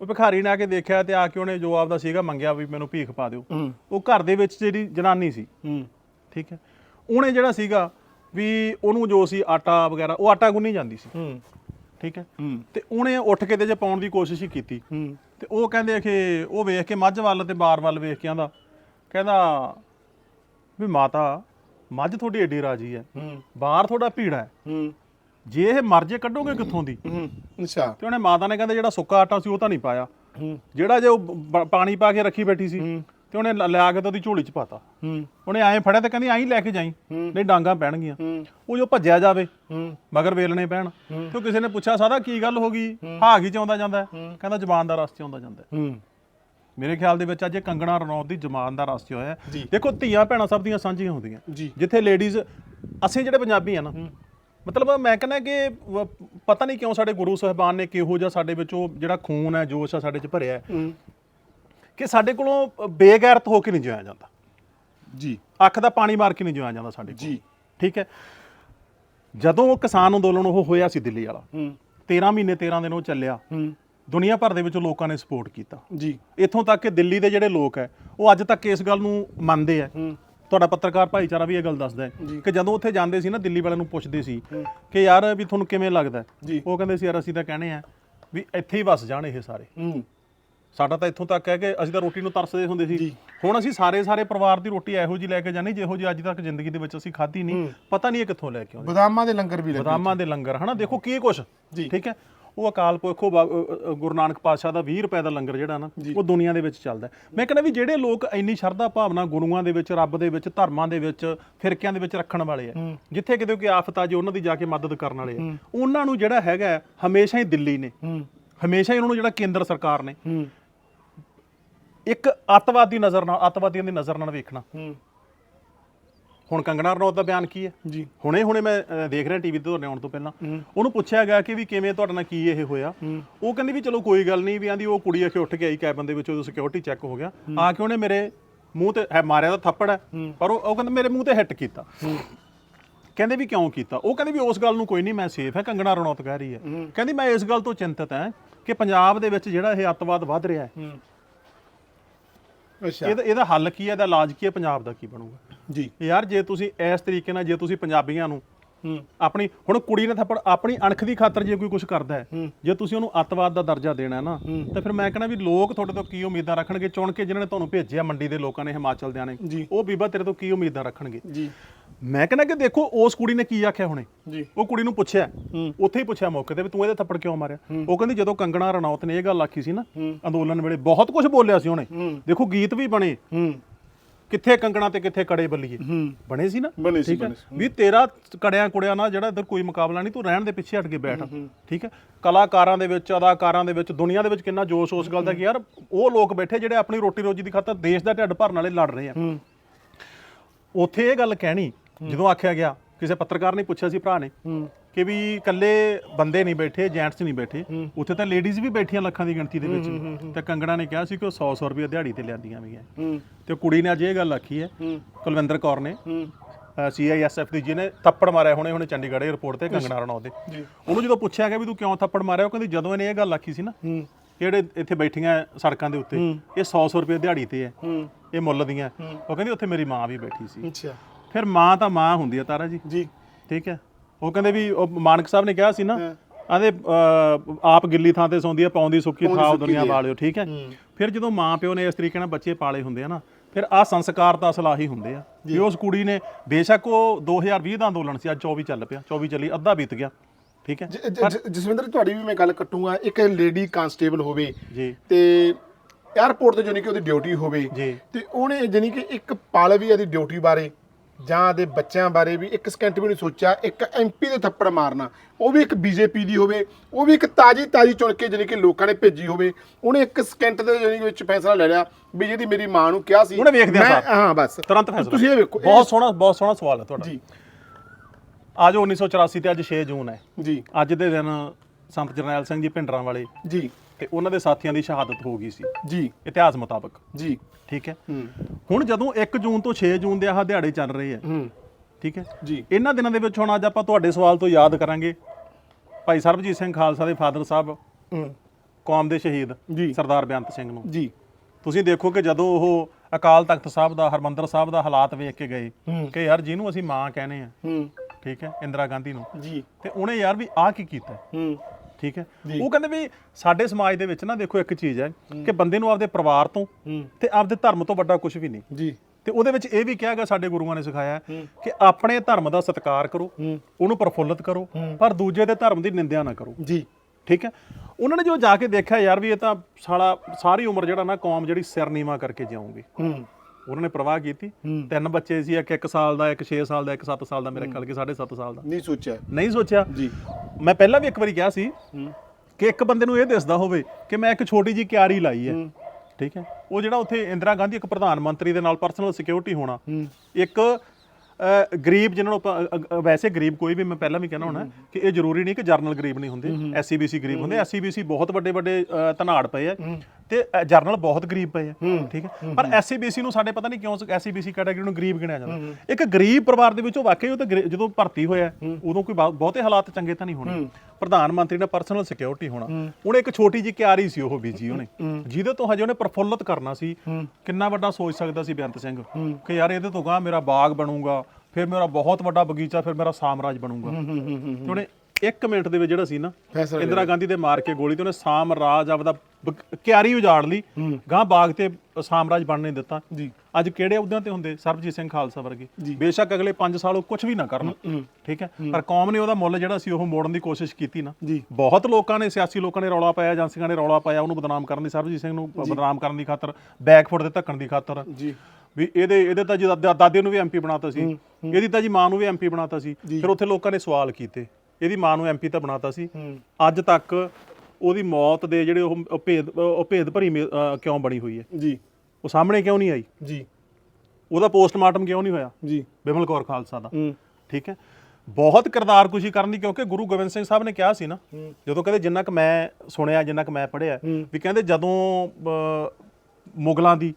ਉਹ ਭਿਖਾਰੀ ਨੇ ਆ ਕੇ ਦੇਖਿਆ ਤੇ ਆ ਕੇ ਉਹਨੇ ਜੋ ਆਪਦਾ ਸੀਗਾ ਮੰਗਿਆ ਵੀ ਮੈਨੂੰ ਭੀਖ ਪਾ ਦਿਓ। ਉਹ ਘਰ ਦੇ ਵਿੱਚ ਜਿਹੜੀ ਜਨਾਨੀ ਸੀ। ਠੀਕ ਹੈ। ਉਹਨੇ ਜਿਹੜਾ ਸੀਗਾ ਵੀ ਉਹਨੂੰ ਜੋ ਸੀ ਆਟਾ ਵਗੈਰਾ ਉਹ ਆਟਾ ਗੁੰਨੀ ਜਾਂਦੀ ਸੀ। ਠੀਕ ਹੈ। ਤੇ ਉਹਨੇ ਉੱਠ ਕੇ ਤੇ ਜੇ ਪਾਉਣ ਦੀ ਕੋਸ਼ਿਸ਼ ਹੀ ਕੀਤੀ। ਤੇ ਉਹ ਕਹਿੰਦੇ ਕਿ ਉਹ ਵੇਖ ਕੇ ਮੱਝ ਵੱਲ ਤੇ ਬਾਰ ਵੱਲ ਵੇਖ ਕੇ ਆਂਦਾ। ਕਹਿੰਦਾ ਵੀ ਮਾਤਾ ਮੱਝ ਤੁਹਾਡੀ ਏਡੀ ਰਾਜੀ ਹੈ। ਬਾਹਰ ਤੁਹਾਡਾ ਭੀੜਾ ਹੂੰ। ਜੇ ਇਹ ਮਰ ਜੇ ਕੱਢੋਗੇ ਕਿੱਥੋਂ ਦੀ? ਹੂੰ ਅੱਛਾ। ਤੇ ਉਹਨੇ ਮਾਤਾ ਨੇ ਕਹਿੰਦਾ ਜਿਹੜਾ ਸੁੱਕਾ ਆਟਾ ਸੀ ਉਹ ਤਾਂ ਨਹੀਂ ਪਾਇਆ। ਹੂੰ। ਜਿਹੜਾ ਜੇ ਉਹ ਬ- ਪਾਣੀ ਪਾ ਕੇ ਰੱਖੀ ਬੈਠੀ ਸੀ ਤੇ ਉਹਨੇ ਲ- ਲਿਆ ਕੇ ਤਾਂ ਉਹਦੀ ਝੋਲੀ 'ਚ ਪਾਤਾ। ਹੂੰ। ਉਹਨੇ ਐਂ ਫੜਿਆ ਤੇ ਕਹਿੰਦੀ ਐਂ ਲੈ ਕੇ ਜਾਈ। ਨਹੀਂ ਡਾਂਗਾ ਪੈਣਗੀਆਂ। ਹੂੰ। ਉਹ ਜੋ ਭੱਜਿਆ ਜਾਵੇ ਹੂੰ। ਮਗਰ ਵੇਲਣੇ ਪੈਣ। ਤੇ ਉਹ ਕਿਸੇ ਨੇ ਪੁੱਛਿਆ ਸਾਦਾ ਕੀ ਗੱਲ ਹੋ ਗਈ? ਹਾਗੀ ਚ ਆਉਂਦਾ ਜਾਂਦਾ ਹੈ? ਕਹਿੰਦਾ ਜ਼ਬਾਨ ਦਾ ਰਸ ਚ ਆਉਂਦਾ ਜਾਂਦਾ ਹੈ। ਹੂੰ। ਮੇਰੇ ਖਿਆਲ ਦੇ ਵਿੱਚ ਅੱਜ ਇਹ ਕੰਗਣਾ ਰਣੌਤ ਦੀ ਜ਼ਬਾਨ ਦਾ ਰਸ ਚ ਹੋਇਆ ਹੈ। ਦੇਖੋ ਧੀਆਂ ਭੈਣਾਂ ਸਭ ਦੀਆਂ ਸਾਂਝੀਆਂ ਹੁੰਦੀਆਂ। ਜੀ। ਜਿੱਥੇ ਲੇਡੀਜ਼ ਅਸੀਂ ਜਿਹੜੇ ਪੰਜਾਬੀ ਆ ਨਾ ਮਤਲਬ ਮੈਂ ਕਹਿੰਦਾ ਕਿ ਵ- ਪਤਾ ਨਹੀਂ ਕਿਉਂ ਸਾਡੇ ਗੁਰੂ ਸਾਹਿਬਾਨ ਨੇ ਕਿਹੋ ਜਿਹਾ ਸਾਡੇ ਵਿੱਚ ਉਹ ਜਿਹੜਾ ਖੂਨ ਹੈ ਜੋਸ਼ ਹੈ ਸਾਡੇ ਚ ਭਰਿਆ ਹੈ ਹੂੰ। ਕਿ ਸਾਡੇ ਕੋਲੋਂ ਬੇਗੈਰਤ ਹੋ ਕੇ ਨਹੀਂ ਜਿਉਇਆ ਜਾਂਦਾ। ਜੀ। ਅੱਖ ਦਾ ਪਾਣੀ ਮਾਰ ਕੇ ਨਹੀਂ ਜਿਉਇਆ ਜਾਂਦਾ ਸਾਡੇ ਕੋਲ। ਜੀ। ਠੀਕ ਹੈ? ਜਦੋਂ ਉਹ ਕਿਸਾਨ ਅੰਦੋਲਨ ਉਹ ਹੋਇਆ ਸੀ ਦਿੱਲੀ ਵਾਲਾ ਹੂੰ। 13 ਮਹੀਨੇ 13 ਦਿਨ ਉਹ ਚੱਲਿਆ। ਹੂੰ। ਦੁਨੀਆ ਭਰ ਦੇ ਵਿੱਚ ਲੋਕਾਂ ਨੇ ਸਪੋਰਟ ਕੀਤਾ। ਜੀ। ਇੱਥੋਂ ਤੱਕ ਕਿ ਦਿੱਲੀ ਦੇ ਜਿਹੜੇ ਲੋਕ ਹੈ ਉਹ ਅੱਜ ਤੱਕ ਇਸ ਗੱਲ ਨੂੰ ਮੰਨਦੇ ਆ ਹੂੰ। ਤੁਹਾਡਾ ਪੱਤਰਕਾਰ ਭਾਈਚਾਰਾ ਵੀ ਇਹ ਗੱਲ ਦੱਸਦਾ ਹੈ। ਕਿ ਜਦੋਂ ਉੱਥੇ ਜਾਂਦੇ ਸੀ ਨਾ ਦਿੱਲੀ ਵਾਲਿਆਂ ਨੂੰ ਪੁੱਛਦੇ ਸੀ ਕਿ ਯਾਰ ਵੀ ਤੁਹਾਨੂੰ ਕਿਵੇਂ ਲੱਗਦਾ। ਉਹ ਕਹਿੰਦੇ ਸੀ ਯਾਰ ਅਸੀਂ ਤਾਂ ਕਹਿੰਦੇ ਆ ਵੀ ਇੱਥੇ ਹੀ ਵਸ ਜਾਣ ਇਹ ਸਾਰੇ। ਸਾਡਾ ਤਾਂ ਇੱਥੋਂ ਤੱਕ ਹੈ ਕਿ ਅਸੀਂ ਤਾਂ ਰੋਟੀ ਨੂੰ ਤਰਸਦੇ ਹੁੰਦੇ ਸੀ। ਹੁਣ ਅਸੀਂ ਸਾਰੇ ਸਾਰੇ ਪਰਿਵਾਰ ਦੀ ਰੋਟੀ ਇਹੋ ਜੀ ਲੈ ਕੇ ਜਾਣੀ ਜਿਹੋ ਜੀ ਅੱਜ ਤੱਕ ਜ਼ਿੰਦਗੀ ਦੇ ਵਿੱਚ ਅਸੀਂ ਖਾਧੀ ਨਹੀਂ। ਪਤਾ ਨਹੀਂ ਇਹ ਕਿੱਥੋਂ ਲੈ ਕੇ ਆਉਂਦੇ। ਬਦਾਮਾਂ ਦੇ ਲੰਗਰ ਵੀ ਲੱਗੇ ਬਦਾਮਾਂ ਦੇ ਲੰਗਰ ਹਨਾ? ਦੇਖੋ ਕੀ ਕੁਛ। ਠੀਕ ਹੈ? ਉਹ ਅਕਾਲ ਪੁਰਖੋ ਗੁਰੂ ਨਾਨਕ ਪਾਤਸ਼ਾਹ ਦਾ 20 ਰੁਪਏ ਦਾ ਲੰਗਰ ਜਿਹੜਾ ਨਾ ਉਹ ਦੁਨੀਆ ਦੇ ਵਿੱਚ ਚੱਲਦਾ। ਮੈਂ ਕਹਿੰਦਾ ਵੀ ਜਿਹੜੇ ਲੋਕ ਇੰਨੀ ਸ਼ਰਧਾ ਭਾਵਨਾ ਗੁਰੂਆਂ ਦੇ ਵਿੱਚ ਰੱਬ ਦੇ ਵਿੱਚ ਧਰਮਾਂ ਦੇ ਵਿੱਚ ਫਿਰਕਿਆਂ ਦੇ ਵਿੱਚ ਰੱਖਣ ਵਾਲੇ ਆ ਜਿੱਥੇ ਕਿਤੇ ਕੋਈ ਆਫਤ ਆ ਜੇ ਉਹਨਾਂ ਦੀ ਜਾ ਕੇ ਮਦਦ ਕਰਨ ਵਾਲੇ ਆ। ਉਹਨਾਂ ਨੂੰ ਜਿਹੜਾ ਹੈਗਾ ਹਮੇਸ਼ਾ ਹੀ ਦਿੱਲੀ ਨੇ। ਹਮੇਸ਼ਾ ਹੀ ਉਹਨਾਂ ਨੂੰ ਜਿਹੜਾ ਕੇਂਦਰ ਸਰਕਾਰ ਨੇ। ਇੱਕ ਅੱਤਵਾਦੀ ਨਜ਼ਰ ਨਾਲ ਅੱਤਵਾਦੀਆਂ ਦੀ ਨਜ਼ਰ ਨਾਲ ਵੇਖਣਾ। ਹੁਣ ਕੰਗਣਾ ਰਣੌਤ ਦਾ ਬਿਆਨ ਕੀ ਹੈ? ਜੀ। ਹੁਣੇ ਹੁਣੇ ਮੈਂ ਅ, ਦੇਖ ਰਿਹਾ ਟੀਵੀ ਤੇ ਤੁਹਾਡੇ ਆਉਣ ਤੋਂ ਪਹਿਲਾਂ। ਉਹਨੂੰ ਪੁੱਛਿਆ ਗਿਆ ਕਿ ਵੀ ਕਿਵੇਂ ਤੁਹਾਡੇ ਨਾਲ ਕੀ ਇਹ ਹੋਇਆ? ਉਹ ਕਹਿੰਦੀ ਵੀ ਚਲੋ ਕੋਈ ਗੱਲ ਨਹੀਂ ਵੀ ਆਂਦੀ ਉਹ ਕੁੜੀ ਅਖੇ ਉੱਠ ਕੇ ਆਈ ਕੈਬਨ ਦੇ ਵਿੱਚ ਉਹ ਸਿਕਿਉਰਿਟੀ ਚੈੱਕ ਹੋ ਗਿਆ। ਆ ਕੇ ਉਹਨੇ ਮੇਰੇ ਮੂੰਹ ਤੇ ਹੈ ਮਾਰਿਆ ਤਾਂ ਥੱਪੜ ਹੈ। ਪਰ ਉਹ ਉਹ ਕਹਿੰਦਾ ਮੇਰੇ ਮੂੰਹ ਤੇ ਹਿੱਟ ਕੀਤਾ। ਕਹਿੰਦੇ ਵੀ ਕਿਉਂ ਕੀਤਾ? ਉਹ ਕਹਿੰਦੇ ਵੀ ਉਸ ਗੱਲ ਨੂੰ ਕੋਈ ਨਹੀਂ ਮੈਂ ਸੇਫ ਹੈ ਕੰਗਣਾ ਰਣੌਤ ਕਹਿ ਰਹੀ ਹੈ। ਕਹਿੰਦੀ ਮੈਂ ਇਸ ਗੱਲ ਤੋਂ ਚਿੰਤਤ ਹਾਂ ਕਿ ਪੰਜਾਬ ਦੇ ਵਿੱਚ ਜਿਹੜਾ ਇਹ ਅੱਤਵਾਦ ਵੱਧ ਰਿਹਾ ਹੈ ਹੂੰ। ਅੱਛਾ। ਇਹਦਾ ਇਹਦਾ ਹੱਲ ਕੀ ਹੈ ਇਹਦਾ ਇਲਾਜ ਕੀ ਹੈ ਪੰਜਾਬ ਦਾ ਕੀ ਬਣੂਗਾ? ਜੀ। ਯਾਰ ਜੇ ਤੁਸੀਂ ਇਸ ਤਰੀਕੇ ਨਾਲ ਜੇ ਤੁਸੀਂ ਪੰਜਾਬੀਆਂ ਨੂੰ ਹੂੰ। ਆਪਣੀ ਹੁਣ ਕੁੜੀ ਨੇ ਥੱਪੜ ਆਪਣੀ ਅਣਖ ਦੀ ਖਾਤਰ ਜੇ ਕੋਈ ਕੁਝ ਕਰਦਾ ਹੈ ਜੇ ਤੁਸੀਂ ਉਹਨੂੰ ਅੱਤਵਾਦ ਦਾ ਦਰਜਾ ਦੇਣਾ ਹੈ। ਨਾ ਤਾਂ ਫਿਰ ਮੈਂ ਕਹਿੰਦਾ ਵੀ ਲੋਕ ਤੁਹਾਡੇ ਤੋਂ ਕੀ ਉਮੀਦਾਂ ਰੱਖਣਗੇ? ਚੁਣ ਕੇ ਜਿਨ੍ਹਾਂ ਨੇ ਤੁਹਾਨੂੰ ਭੇਜਿਆ ਮੰਡੀ ਦੇ ਲੋਕਾਂ ਨੇ ਹਿਮਾਚਲ ਦਿਆਂ ਨੇ ਜੀ। ਉਹ ਬੀਬਾ ਤੇਰੇ ਤੋਂ ਕੀ ਉਮੀਦਾਂ ਰੱਖਣਗੇ? ਜੀ। ਮੈਂ ਕਹਿੰਦਾ ਕਿ ਦੇਖੋ ਉਸ ਕੁੜੀ ਨੇ ਕੀ ਆਖਿਆ ਹੁਣੇ? ਜੀ। ਉਹ ਕੁੜੀ ਨੂੰ ਪੁੱਛਿਆ। ਉੱਥੇ ਹੀ ਪੁੱਛਿਆ ਮੌਕੇ ਤੇ ਵੀ ਤੂੰ ਇਹਦੇ ਥੱਪੜ ਕਿਉਂ ਮਾਰਿਆ? ਉਹ ਕਹਿੰਦੀ ਜਦੋਂ ਕੰਗਣਾ ਰਣੌਤ ਨੇ ਇਹ ਗੱਲ ਆਖੀ ਸੀ ਨਾ ਅੰਦੋਲਨ ਵੇਲੇ ਬਹੁਤ ਕੁਝ ਬੋਲਿਆ ਸੀ ਉਹਨੇ। ਦੇਖੋ ਗੀਤ ਵੀ ਬਣੇ। ਕਿੱਥੇ ਕੰਗਣਾ ਤੇ ਕਿੱਥੇ ਕੜੇ ਬੱਲੀਏ। ਬਣੇ ਸੀ ਨਾ? ਬਣੇ ਸੀ। ਵੀ ਤੇਰਾ ਕੜਿਆਂ ਕੁੜਿਆਂ ਨਾਲ ਜਿਹੜਾ ਇੱਧਰ ਕੋਈ ਮੁਕਾਬਲਾ ਨਹੀਂ ਤੂੰ ਰਹਿਣ ਦੇ ਪਿੱਛੇ ਹਟ ਕੇ ਬੈਠ। ਠੀਕ ਹੈ ਕਲਾਕਾਰਾਂ ਦੇ ਵਿੱਚ ਅਦਾਕਾਰਾਂ ਦੇ ਵਿੱਚ ਦੁਨੀਆ ਦੇ ਵਿੱਚ ਕਿੰਨਾ ਜੋਸ਼ ਉਸ ਗੱਲ ਦਾ ਕਿ ਯਾਰ ਉਹ ਲੋਕ ਬੈਠੇ ਜਿਹੜੇ ਆਪਣੀ ਰੋਟੀ ਰੋਜੀ ਦੀ ਖਾਤਰ ਦੇਸ਼ ਦਾ ਢਿੱਡ ਭਰਨ ਵਾਲੇ ਲੜ ਰਹੇ ਆ। ਉੱਥੇ ਇਹ ਗੱਲ ਕਹਿਣੀ ਜਦੋਂ ਆਖਿਆ ਗਿਆ ਕਿਸੇ ਪੱਤਰਕਾਰ ਨੇ ਪੁੱਛਿਆ ਸੀ ਭਰਾ ਨੇ ਕਿ ਵੀ ਇਕੱਲੇ ਬੰਦੇ ਨਹੀਂ ਬੈਠੇ ਜੈਂਟਸ ਨਹੀਂ ਬੈਠੇ। ਉੱਥੇ ਤਾਂ ਲੇਡੀਜ਼ ਵੀ ਬੈਠੀਆਂ ਲੱਖਾਂ ਦੀ ਗਿਣਤੀ ਦੇ ਵਿੱਚ। ਤੇ ਕੰਗਣਾ ਨੇ ਕਿਹਾ ਸੀ ਕਿ ਉਹ 100 100 ਰੁਪਏ ਦਿਹਾੜੀ ਤੇ ਲਿਆਂਦੀਆਂ ਵੀ ਹੈ। ਤੇ ਕੁੜੀ ਨੇ ਅੱਜ ਇਹ ਗੱਲ ਆਖੀ ਹੈ। ਕੁਲਵਿੰਦਰ ਕੌਰ ਨੇ। ਸੀਆਈਐਸਐਫ ਦੀ ਜਿਹਨੇ ਥੱਪੜ ਮਾਰਿਆ ਹੁਣੇ ਹੁਣੇ ਚੰਡੀਗੜ੍ਹ 에ਅਰਪੋਰਟ ਤੇ ਕੰਗਣਾ ਰਣੌਤ ਦੇ। ਉਹਨੂੰ ਜਦੋਂ ਪੁੱਛਿਆ ਗਿਆ ਵੀ ਤੂੰ ਕਿਉਂ ਥੱਪੜ ਮਾਰਿਆ ਉਹ ਕਹਿੰਦੀ ਜਦੋਂ ਇਹਨੇ ਇਹ ਗੱਲ ਆਖੀ ਸੀ ਨਾ ਜਿਹੜੇ ਇੱਥੇ ਬੈਠੀਆਂ ਸੜਕਾਂ ਦੇ ਉੱਤੇ ਇਹ 100 100 ਰੁਪਏ ਦਿਹਾੜੀ ਤੇ ਹੈ ਹੂੰ। ਇਹ ਮੁੱਲ ਦੀਆਂ। ਉਹ ਕਹਿੰਦੀ ਉੱਥੇ ਮੇਰੀ ਮਾਂ ਵੀ ਬੈਠੀ ਸੀ। ਅੱਛਾ। ਫਿਰ ਮਾਂ ਤਾਂ ਮਾਂ ਹੁੰਦੀ ਆ ਤਾਰਾ ਜੀ। ਜੀ। ਠੀਕ ਹੈ ਉਹ ਕਹਿੰਦੇ ਵੀ ਉਹ ਮਾਨਕ ਸਾਹਿਬ ਨੇ ਕਿਹਾ ਸੀ ਨਾ ਆਂਦੇ ਆਪ ਗਿੱਲੀ ਥਾਂ ਤੇ ਸੌਂਦੀ ਆ ਪਾਉਂਦੀ ਸੁੱਕੀ ਥਾਂ ਉਹ ਦੁਨੀਆ ਵਾਲਿਓ ਠੀਕ ਹੈ? ਫਿਰ ਜਦੋਂ ਮਾਂ ਪਿਓ ਨੇ ਇਸ ਤਰੀਕੇ ਨਾਲ ਬੱਚੇ ਪਾਲੇ ਹੁੰਦੇ ਆ ਨਾ ਫਿਰ ਆ ਸੰਸਕਾਰ ਤਾਂ ਅਸਲਾਹੀ ਹੁੰਦੇ ਆ। ਵੀ ਉਸ ਕੁੜੀ ਨੇ ਬੇਸ਼ੱਕ ਉਹ 2020 ਦਾ ਅੰਦੋਲਨ ਸੀ ਅੱਜ 24 ਚੱਲ ਪਿਆ 24 ਚੱਲੀ ਅੱਧਾ ਬੀਤ ਗਿਆ ਠੀਕ ਹੈ? ਜਸਵਿੰਦਰ ਤੁਹਾਡੀ ਵੀ ਮੈਂ ਗੱਲ ਕੱਟੂਗਾ ਇੱਕ ਲੇਡੀ ਕਾਂਸਟੇਬਲ ਹੋਵੇ ਜੀ। ਤੇ 에ਅਰਪੋਰਟ ਤੇ ਜਾਨੀ ਕਿ ਉਹਦੀ ਡਿਊਟੀ ਹੋਵੇ ਜੀ। ਤੇ ਉਹਨੇ ਜਾਨੀ ਕਿ ਇੱਕ ਪਲ ਵੀ ਇਹਦੀ ਡਿਊਟੀ ਬਾਰੇ ਜਾਂ ਦੇ ਬੱਚਿਆਂ ਬਾਰੇ ਵੀ ਇੱਕ ਸਕਿੰਟ ਵੀ ਨਹੀਂ ਸੋਚਿਆ ਇੱਕ ਐਮਪੀ ਦੇ ਥੱਪੜ ਮਾਰਨਾ। ਉਹ ਵੀ ਇੱਕ ਬੀਜੇਪੀ ਦੀ ਹੋਵੇ ਉਹ ਵੀ ਇੱਕ ਤਾਜੀ ਤਾਜੀ ਚੁਣ ਕੇ ਜਾਨੀ ਕਿ ਲੋਕਾਂ ਨੇ ਭੇਜੀ ਹੋਵੇ। ਉਹਨੇ ਇੱਕ ਸਕਿੰਟ ਦੇ ਜਾਨੀ ਵਿੱਚ ਫੈਸਲਾ ਲੈ ਲਿਆ ਵੀ ਜਿਹਦੀ ਮੇਰੀ ਮਾਂ ਨੂੰ ਕਿਹਾ ਸੀ। ਉਹਨੇ ਵੇਖਦੇ ਆ ਮੈਂ- ਸਾਹਿਬ। ਹਾਂ ਬਸ। ਤੁਰੰਤ ਫੈਸਲਾ। ਤੁਸੀਂ ਇਹ ਵੇਖੋ ਇਹ- ਬਹੁਤ ਸੋਹਣਾ ਬਹੁਤ ਸੋਹਣਾ ਸਵਾਲ ਹੈ ਤੁਹਾਡਾ। ਜੀ। ਅੱਜ 1984 ਤੇ ਅੱਜ 6 ਜੂਨ ਹੈ। ਜੀ। ਅੱਜ ਦੇ ਦਿਨ ਸੰਤ ਜਰਨੈਲ ਸਿੰਘ ਜੀ ਭਿੰਡਰਾਂ ਵਾਲੇ ਜੀ। ਤੇ ਉਹਨਾਂ ਦੇ ਸਾਥੀਆਂ ਦੀ ਸ਼ਹਾਦਤ ਹੋ ਗਈ ਸੀ। ਜੀ। ਇਤਿਹਾਸ ਮੁਤਾਬਕ। ਜੀ। ਠੀਕ ਹੈ? ਹੁਣ ਜਦੋਂ 1 ਜੂਨ ਤੋਂ 6 ਜੂਨ ਦੇ ਆਹ ਦਿਹਾੜੇ ਚੱਲ ਰਹੇ ਆ ਠੀਕ ਹੈ? ਜੀ। ਇਹਨਾਂ ਦਿਨਾਂ ਦੇ ਵਿੱਚ ਹੁਣ ਅੱਜ ਆਪਾਂ ਤੁਹਾਡੇ ਸਵਾਲ ਤੋਂ ਯਾਦ ਕਰਾਂਗੇ। ਭਾਈ ਸਰਬਜੀਤ ਸਿੰਘ ਖਾਲਸਾ ਦੇ ਫਾਦਰ ਸਾਹਿਬ ਕੌਮ ਦੇ ਸ਼ਹੀਦ। ਸਰਦਾਰ ਬੇਅੰਤ ਸਿੰਘ ਨੂੰ। ਜੀ। ਤੁਸੀਂ ਦੇਖੋ ਕਿ ਜਦੋਂ ਉਹ ਅਕਾਲ ਤਖਤ ਸਾਹਿਬ ਦਾ ਹਰਮੰਦਰ ਸਾਹਿਬ ਦਾ ਹਾਲਾਤ ਵੇਖ ਕੇ ਗਏ। ਕਿ ਯਾਰ ਜਿਹਨੂੰ ਅਸੀਂ ਮਾਂ ਕਹਿੰਦੇ ਆ ਠੀਕ ਹੈ? ਇੰਦਰਾ ਗਾਂਧੀ ਨੂੰ। ਜੀ। ਤੇ ਉਹਨੇ ਯਾਰ ਵੀ ਆਹ ਕੀ ਕੀਤਾ? ਹੂੰ। ਠੀਕ ਹੈ। ਉਹ ਕਹਿੰਦੇ ਵੀ ਸਾਡੇ ਸਮਾਜ ਦੇ ਵਿੱਚ ਨਾ ਦੇਖੋ ਇੱਕ ਚੀਜ਼ ਹੈ ਕਿ ਬੰਦੇ ਨੂੰ ਆਪਦੇ ਪਰਿਵਾਰ ਤੋਂ ਤੇ ਆਪਦੇ ਧਰਮ ਤੋਂ ਵੱਡਾ ਕੁਝ ਵੀ ਨਹੀਂ। ਜੀ। ਤੇ ਉਹਦੇ ਵਿੱਚ ਇਹ ਵੀ ਕਿਹਾ ਗਿਆ ਸਾਡੇ ਗੁਰੂਆਂ ਨੇ ਸਿਖਾਇਆ ਕਿ ਆਪਣੇ ਧਰਮ ਦਾ ਸਤਿਕਾਰ ਕਰੋ ਉਹਨੂੰ ਪ੍ਰਫੁੱਲਤ ਕਰੋ ਪਰ ਦੂਜੇ ਦੇ ਧਰਮ ਦੀ ਨਿੰਦਿਆ ਨਾ ਕਰੋ। ਜੀ। ਠੀਕ ਹੈ? ਉਹਨਾਂ ਨੇ ਜੋ ਜਾ ਕੇ ਦੇਖਿਆ ਯਾਰ ਵੀ ਇਹ ਤਾਂ ਸਾਲਾ ਸਾਰੀ ਉਮਰ ਜਿਹੜਾ ਨਾ ਕੌਮ ਜਿਹੜੀ ਸਿਰ ਨੀਵਾ ਕਰਕੇ ਜਿਉਂਗੀ ਹੂੰ। ਉਹਨਾਂ ਨੇ ਪ੍ਰਵਾਹ ਕੀਤੀ। ਤਿੰਨ ਬੱਚੇ ਸੀ ਇੱਕ 1 ਸਾਲ ਦਾ ਇੱਕ 6 ਸਾਲ ਦਾ ਇੱਕ 7 ਸਾਲ ਦਾ ਮੇਰੇ ਖਿਆਲ ਕੇ 7.5 ਸਾਲ ਦਾ। ਨਹੀਂ ਸੋਚਿਆ। ਨਹੀਂ ਸੋਚਿਆ। ਜੀ। ਮੈਂ ਪਹਿਲਾਂ ਵੀ ਇੱਕ ਵਾਰੀ ਕਿਹਾ ਸੀ ਕਿ ਇੱਕ ਬੰਦੇ ਨੂੰ ਇਹ ਦਿਸਦਾ ਹੋਵੇ ਕਿ ਮੈਂ ਇੱਕ ਛੋਟੀ ਜੀ ਕਿਆਰੀ ਲਾਈ ਹੈ। ਠੀਕ ਹੈ? ਉਹ ਜਿਹੜਾ ਉੱਥੇ ਇੰਦਰਾ ਗਾਂਧੀ ਇੱਕ ਪ੍ਰਧਾਨ ਮੰਤਰੀ ਦੇ ਨਾਲ ਪਰਸਨਲ ਸਿਕਿਉਰਿਟੀ ਹੋਣਾ। ਇੱਕ ਗਰੀਬ ਜਿਨ੍ਹਾਂ ਨੂੰ ਵੈਸੇ ਗਰੀਬ ਕੋਈ ਵੀ ਮੈਂ ਪਹਿਲਾਂ ਵੀ ਕਹਿਣਾ ਹੋਣਾ ਕਿ ਇਹ ਜ਼ਰੂਰੀ ਨਹੀਂ ਕਿ ਜਰਨਲ ਗਰੀਬ ਨਹੀਂ ਹੁੰਦੇ। ਐਸਸੀਬੀਸੀ ਗਰੀਬ ਹੁੰਦੇ। ਐਸਸੀਬੀਸੀ ਬਹੁਤ ਵੱਡੇ ਵੱਡੇ ਧਨਾੜ ਪਏ ਆ ਤੇ ਜਰਨਲ ਬਹੁਤ ਗਰੀਬ ਪਏ ਆ ਠੀਕ ਹੈ? ਪਰ ਐਸਸੀਬੀਸੀ ਨੂੰ ਸਾਡੇ ਪਤਾ ਨਹੀਂ ਕਿਉਂ ਐਸਸੀਬੀਸੀ ਕੈਟਾਗਰੀ ਨੂੰ ਗਰੀਬ ਗਿਣਿਆ ਜਾਂਦਾ। ਇੱਕ ਗਰੀਬ ਪਰਿਵਾਰ ਦੇ ਵਿੱਚੋਂ ਵਾਕਈ ਉਹ ਤਾਂ ਜਦੋਂ ਭਰਤੀ ਹੋਇਆ ਉਦੋਂ ਕੋਈ ਬਹੁ- ਬਹੁਤੇ ਹਾਲਾਤ ਚੰਗੇ ਤਾਂ ਨਹੀਂ ਹੋਣੇ। ਪ੍ਰਧਾਨ ਮੰਤਰੀ ਨੇ ਪਰਸਨਲ ਸਿਕਿਉਰਿਟੀ ਹੋਣਾ। ਉਹਨੇ ਇੱਕ ਛੋਟੀ ਜਿਹੀ ਕਿਆਰੀ ਸੀ ਉਹ ਬੀਜੀ ਉਹਨੇ। ਜਿਹਦੇ ਤੋਂ ਹਜੇ ਉਹਨੇ ਪ੍ਰਫੁੱਲਤ ਕਰਨਾ ਸੀ। ਕਿੰਨਾ ਵੱਡਾ ਸੋਚ ਸਕਦਾ ਸੀ ਬੇਅੰਤ ਸਿੰਘ। ਕਿ ਯਾਰ ਇਹਦੇ ਤੋਂ ਗਾਂ ਮੇਰਾ ਬਾਗ ਬਣੂਗਾ ਫਿਰ ਮੇਰਾ ਬਹੁਤ ਵੱਡਾ ਬਗੀਚਾ ਫਿਰ ਮੇਰਾ ਸਾਮਰਾਜ ਬਣੂਗਾ। ਤੇ ਉਹਨੇ 1 ਮਿੰਟ ਦੇ ਵਿੱਚ ਜਿਹੜਾ ਸੀ ਨਾ ਫੈਸਲਾ ਇੰਦਰਾ ਗਾਂਧੀ ਦੇ ਮਾਰ ਕੇ ਗੋਲੀ ਤੇ ਉਹਨੇ ਸਾਮਰਾਜ ਆਪਦਾ ਬ- ਕਿਆਰੀ ਉਜਾੜ ਲਈ। ਗਾਂ ਬਾਗ ਤੇ ਸਾਮਰਾਜ ਬਣ ਨਹੀਂ ਦਿੱਤਾ। ਜੀ। ਅੱਜ ਕਿਹੜੇ ਅਹੁਦਿਆਂ ਤੇ ਹੁੰਦੇ? ਸਰਬਜੀਤ ਸਿੰਘ ਖਾਲਸਾ ਵਰਗੇ। ਬੇਸ਼ੱਕ ਅਗਲੇ 5 ਸਾਲ ਉਹ ਕੁਝ ਵੀ ਨਾ ਕਰਨ। ਠੀਕ ਹੈ? ਪਰ ਕੌਮ ਨੇ ਉਹਦਾ ਮੁੱਲ ਜਿਹੜਾ ਸੀ ਉਹ ਮੋੜਨ ਦੀ ਕੋਸ਼ਿਸ਼ ਕੀਤੀ ਨਾ। ਜੀ। ਬਹੁਤ ਲੋਕਾਂ ਨੇ ਸਿਆਸੀ ਲੋਕਾਂ ਨੇ ਰੌਲਾ ਪਾਇਆ ਏਜੰਸੀਆਂ ਨੇ ਰੌਲਾ ਪਾਇਆ ਉਹਨੂੰ ਬਦਨਾਮ ਕਰਨ ਦੀ ਸਰਬਜੀਤ ਸਿੰਘ ਨੂੰ ਬਦਨਾਮ ਕਰਨ ਦੀ ਖਾਤਰ ਬੈਕਫੁੱਟ ਤੇ ਧੱਕਣ ਦੀ ਖਾਤਰ। ਜੀ। ਵੀ ਇਹਦੇ ਇਹਦੇ ਤਾਂ ਜੀ ਦਾ- ਦਾਦੇ ਨੂੰ ਵੀ ਐਮਪੀ ਬਣਾਤਾ ਸੀ। ਇਹਦੀ ਤਾਂ ਜੀ ਮਾਂ ਨੂੰ ਵੀ ਐਮਪੀ ਬਣਾਤਾ ਸੀ। ਫਿਰ ਉੱਥੇ ਲੋਕਾਂ ਨੇ ਸਵਾਲ ਕੀਤੇ। ਇਹਦੀ ਮਾਂ ਨੂੰ ਐਮਪੀ ਤਾਂ ਬਣਾਤਾ ਸੀ। ਅੱਜ ਤੱਕ ਉਹਦੀ ਮੌਤ ਦੇ ਜਿਹੜੇ ਉਹ ਭੇਦ ਉਹ ਭੇਦ ਭਰੀ ਕਿਉਂ ਬਣੀ ਹੋਈ ਹੈ? ਜੀ। ਉਹ ਸਾਹਮਣੇ ਕਿਉਂ ਨਹੀਂ ਆਈ? ਜੀ। ਉਹਦਾ ਪੋਸਟਮਾਰਟਮ ਕਿਉਂ ਨਹੀਂ ਹੋਇਆ? ਜੀ। ਬਿਮਲ ਕੌਰ ਖਾਲਸਾ ਦਾ। ਠੀਕ ਹੈ। ਬਹੁਤ ਕਿਰਦਾਰਕੁਸ਼ੀ ਕਰਨ ਦੀ ਕਿਉਂਕਿ ਗੁਰੂ ਗੋਬਿੰਦ ਸਿੰਘ ਸਾਹਿਬ ਨੇ ਕਿਹਾ ਸੀ ਨਾ ਜਦੋਂ ਕਹਿੰਦੇ ਜਿੰਨਾ ਕਿ ਮੈਂ ਸੁਣਿਆ ਜਿੰਨਾ ਕਿ ਮੈਂ ਪੜ੍ਹਿਆ ਵੀ ਕਹਿੰਦੇ ਜਦੋਂ ਮੁਗਲਾਂ ਦੀ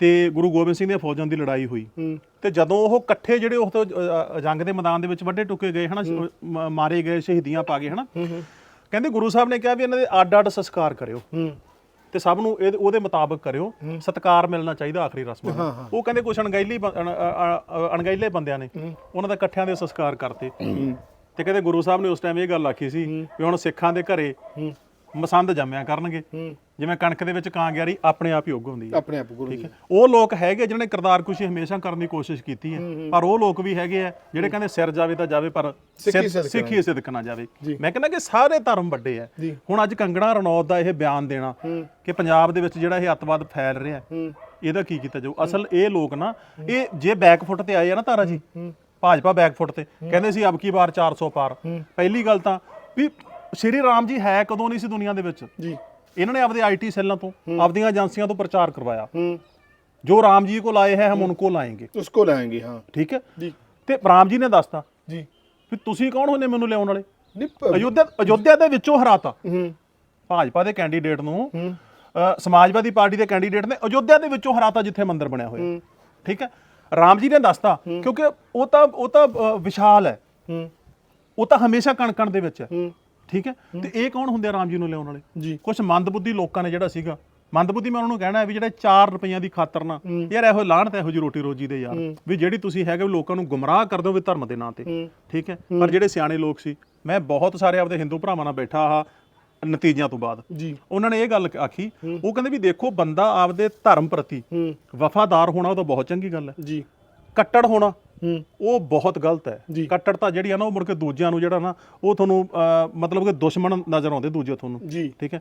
ਤੇ ਗੁਰੂ ਗੋਬਿੰਦ ਸਿੰਘ ਦੀਆਂ ਫੌਜਾਂ ਦੀ ਲੜਾਈ ਹੋਈ। ਹੂੰ। ਤੇ ਜਦੋਂ ਉਹ ਇਕੱਠੇ ਜਿਹੜੇ ਉਹ ਤੋਂ, ਅ, ਅ, ਜੰਗ ਦੇ ਮੈਦਾਨ ਦੇ ਵਿੱਚ ਵੱਡੇ ਟੁਕੇ ਗਏ ਹਨਾ ਮ- ਮਾਰੇ ਗਏ ਸ਼ਹੀਦੀਆਂ ਪਾ ਗਏ ਹਨਾ। ਕਹਿੰਦੇ ਗੁਰੂ ਸਾਹਿਬ ਨੇ ਕਿਹਾ ਵੀ ਇਹਨਾਂ ਦੇ ਅੱਡ ਅੱਡ ਸੰਸਕਾਰ ਕਰਿਓ। ਹੂੰ। ਤੇ ਸਭ ਨੂੰ ਇਹ ਉਹਦੇ ਮੁਤਾਬਕ ਕਰਿਓ। ਸਤਕਾਰ ਮਿਲਣਾ ਚਾਹੀਦਾ ਆਖਰੀ ਰਸਮਾਂ ਨੂੰ। ਉਹ ਕਹਿੰਦੇ ਕੁਛ ਅਣਗਹਿਲੀ ਬੰ- ਅਣ- ਅ- ਅ- ਅਣਗਹਿਲੇ ਬੰਦਿਆਂ ਨੇ ਉਹਨਾਂ ਦਾ ਇਕੱਠਿਆਂ ਦੇ ਸੰਸਕਾਰ ਕਰਤੇ। ਤੇ ਕਹਿੰਦੇ ਗੁਰੂ ਸਾਹਿਬ ਨੇ ਉਸ ਟਾਈਮ ਇਹ ਗੱਲ ਆਖੀ ਸੀ ਵੀ ਹੁਣ ਸਿੱਖਾਂ ਦੇ ਘਰੇ ਮਸੰਦ ਜੰਮਿਆ ਕਰਨਗੇ। ਜਿਵੇਂ ਕਣਕ ਦੇ ਵਿੱਚ ਕਾਂ ਗਿਆਰੀ ਆਪਣੇ ਆਪ ਹੀ ਉੱਗ ਹੁੰਦੀ ਹੈ। ਆਪਣੇ ਆਪ ਗੁਰੂ ਜੀ ਉਹ ਲੋਕ ਹੈਗੇ ਜਿਨ੍ਹਾਂ ਨੇ ਕਿਰਦਾਰਕੁਸ਼ੀ ਹਮੇਸ਼ਾ ਕਰਨ ਦੀ ਕੋਸ਼ਿਸ਼ ਕੀਤੀ ਹੈ। ਪਰ ਉਹ ਲੋਕ ਵੀ ਹੈਗੇ ਆ ਜਿਹੜੇ ਕਹਿੰਦੇ ਸਿਰ ਜਾਵੇ ਤਾਂ ਜਾਵੇ ਪਰ ਸਿੱਖੀ ਸਿੱਖੀ ਸਿਦਕ ਨਾ ਜਾਵੇ। ਮੈਂ ਕਹਿੰਦਾ ਕਿ ਸਾਰੇ ਧਰਮ ਵੱਡੇ ਆ। ਜੀ। ਹੁਣ ਅੱਜ ਕੰਗਣਾ ਰਣੌਤ ਦਾ ਇਹ ਬਿਆਨ ਦੇਣਾ ਕਿ ਪੰਜਾਬ ਦੇ ਵਿੱਚ ਜਿਹੜਾ ਇਹ ਅੱਤਵਾਦ ਫੈਲ ਰਿਹਾ ਇਹਦਾ ਕੀ ਕੀਤਾ ਜਾਊ? ਅਸਲ ਇਹ ਲੋਕ ਨਾ ਇਹ ਜੇ ਬੈਕਫੁੱਟ ਤੇ ਆਏ ਆ ਨਾ ਤਾਰਾ ਜੀ ਭਾਜਪਾ ਬੈਕਫੁੱਟ ਤੇ ਕਹਿੰਦੇ ਸੀ ਅਬ ਕੀ ਵਾਰ 400 ਪਾਰ? ਪਹਿਲੀ ਗੱਲ ਤਾਂ ਵੀ ਸ਼੍ਰੀ ਰਾਮ ਜੀ ਹੈ ਕਦੋਂ ਨਹੀਂ ਸੀ ਦੁਨੀਆ ਦੇ ਵਿੱਚ? ਜੀ। ਇਹਨਾਂ ਨੇ ਆਪਦੇ ਆਈਟੀ ਸੈੱਲਾਂ ਤੋਂ ਆਪਦੀਆਂ ਏਜੰਸੀਆਂ ਤੋਂ ਪ੍ਰਚਾਰ ਕਰਵਾਇਆ। ਜੋ ਰਾਮ ਜੀ ਕੋਲ ਆਏ ਹੈ ਹਮ ਉਨਕੋ ਲਾਏਂਗੇ ਉਸਕੋ ਲਾਏਗੇ ਹਾਂ। ਠੀਕ ਹੈ? ਜੀ। ਤੇ ਰਾਮ ਜੀ ਨੇ ਦੱਸਤਾ ਜੀ। ਵੀ ਤੁਸੀਂ ਕੌਣ ਹੋਨੇ ਮੈਨੂੰ ਲਿਆਉਣ ਵਾਲੇ? ਨਹੀਂ ਅਯੋਧਿਆ ਦੇ ਵਿੱਚੋਂ ਹਰਾਤਾ। ਹੂੰ। ਭਾਜਪਾ ਦੇ ਕੈਂਡੀਡੇਟ ਨੂੰ ਸਮਾਜਵਾਦੀ ਪਾਰਟੀ ਦੇ ਕੈਂਡੀਡੇਟ ਨੇ ਅਯੋਧਿਆ ਦੇ ਵਿੱਚੋਂ ਹਰਾਤਾ ਜਿੱਥੇ ਮੰਦਿਰ ਬਣਿਆ ਹੋਇਆ। ਠੀਕ ਹੈ? ਰਾਮ ਜੀ ਨੇ ਦੱਸਤਾ ਕਿਉਂਕਿ ਉਹ ਤਾਂ ਉਹ ਤਾਂ ਵਿਸ਼ਾਲ ਹੈ। ਉਹ ਤਾਂ ਹਮੇਸ਼ਾ ਕਣਕਣ ਦੇ ਵਿੱਚ ਹੈ। ਠੀਕ ਹੈ? ਤੇ ਇਹ ਕੌਣ ਹੁੰਦੇ ਆ ਰਾਮ ਜੀ ਨੂੰ ਲਿਆਉਣ ਵਾਲੇ? ਜੀ। ਕੁਝ ਮੰਦਬੁੱਧੀ ਲੋਕਾਂ ਨੇ ਜਿਹੜਾ ਸੀਗਾ ਮੰਦਬੁੱਧੀ ਮੈਂ ਉਹਨਾਂ ਨੂੰ ਕਹਿਣਾ ਵੀ ਜਿਹੜੇ 4 ਰੁਪਈਆਂ ਦੀ ਖਾਤਰ ਨਾ ਯਾਰ ਇਹੋ ਲਾਹਣਤ ਇਹੋ ਜੀ ਰੋਟੀ ਰੋਜੀ ਦੇ ਯਾਰ ਵੀ ਜਿਹੜੀ ਤੁਸੀਂ ਹੈਗੇ ਲੋਕਾਂ ਨੂੰ ਗੁੰਮਰਾਹ ਕਰਦੇ ਹੋ ਵੀ ਧਰਮ ਦੇ ਨਾਂ ਤੇ ਠੀਕ ਹੈ? ਪਰ ਜਿਹੜੇ ਸਿਆਣੇ ਲੋਕ ਸੀ ਮੈਂ ਬਹੁਤ ਸਾਰੇ ਆਪਦੇ ਹਿੰਦੂ ਭਰਾਵਾਂ ਨਾਲ ਬੈਠਾ ਆ ਨਤੀਜਿਆਂ ਤੋਂ ਬਾਅਦ ਜੀ। ਉਹਨਾਂ ਨੇ ਇਹ ਗੱਲ ਆਖੀ ਉਹ ਕਹਿੰਦੇ ਵੀ ਦੇਖੋ ਬੰਦਾ ਆਪਦੇ ਧਰਮ ਪ੍ਰਤੀ ਵਫਾਦਾਰ ਹੋਣਾ ਉਹ ਤਾਂ ਬਹੁਤ ਚੰਗੀ ਗੱਲ ਹੈ। ਜੀ। ਕੱਟੜ ਹੋਣਾ ਉਹ ਬਹੁਤ ਗਲਤ ਹੈ। ਕੱਟੜਤਾ ਜਿਹੜੀ ਆ ਨਾ ਉਹ ਮੁੜ ਕੇ ਦੂਜਿਆਂ ਨੂੰ ਜਿਹੜਾ ਨਾ ਉਹ ਤੁਹਾਨੂੰ ਮਤਲਬ ਕਿ ਦੁਸ਼ਮਣ ਨਜ਼ਰ ਆਉਂਦੇ ਦੂਜੇ ਤੁਹਾਨੂੰ ਠੀਕ ਹੈ?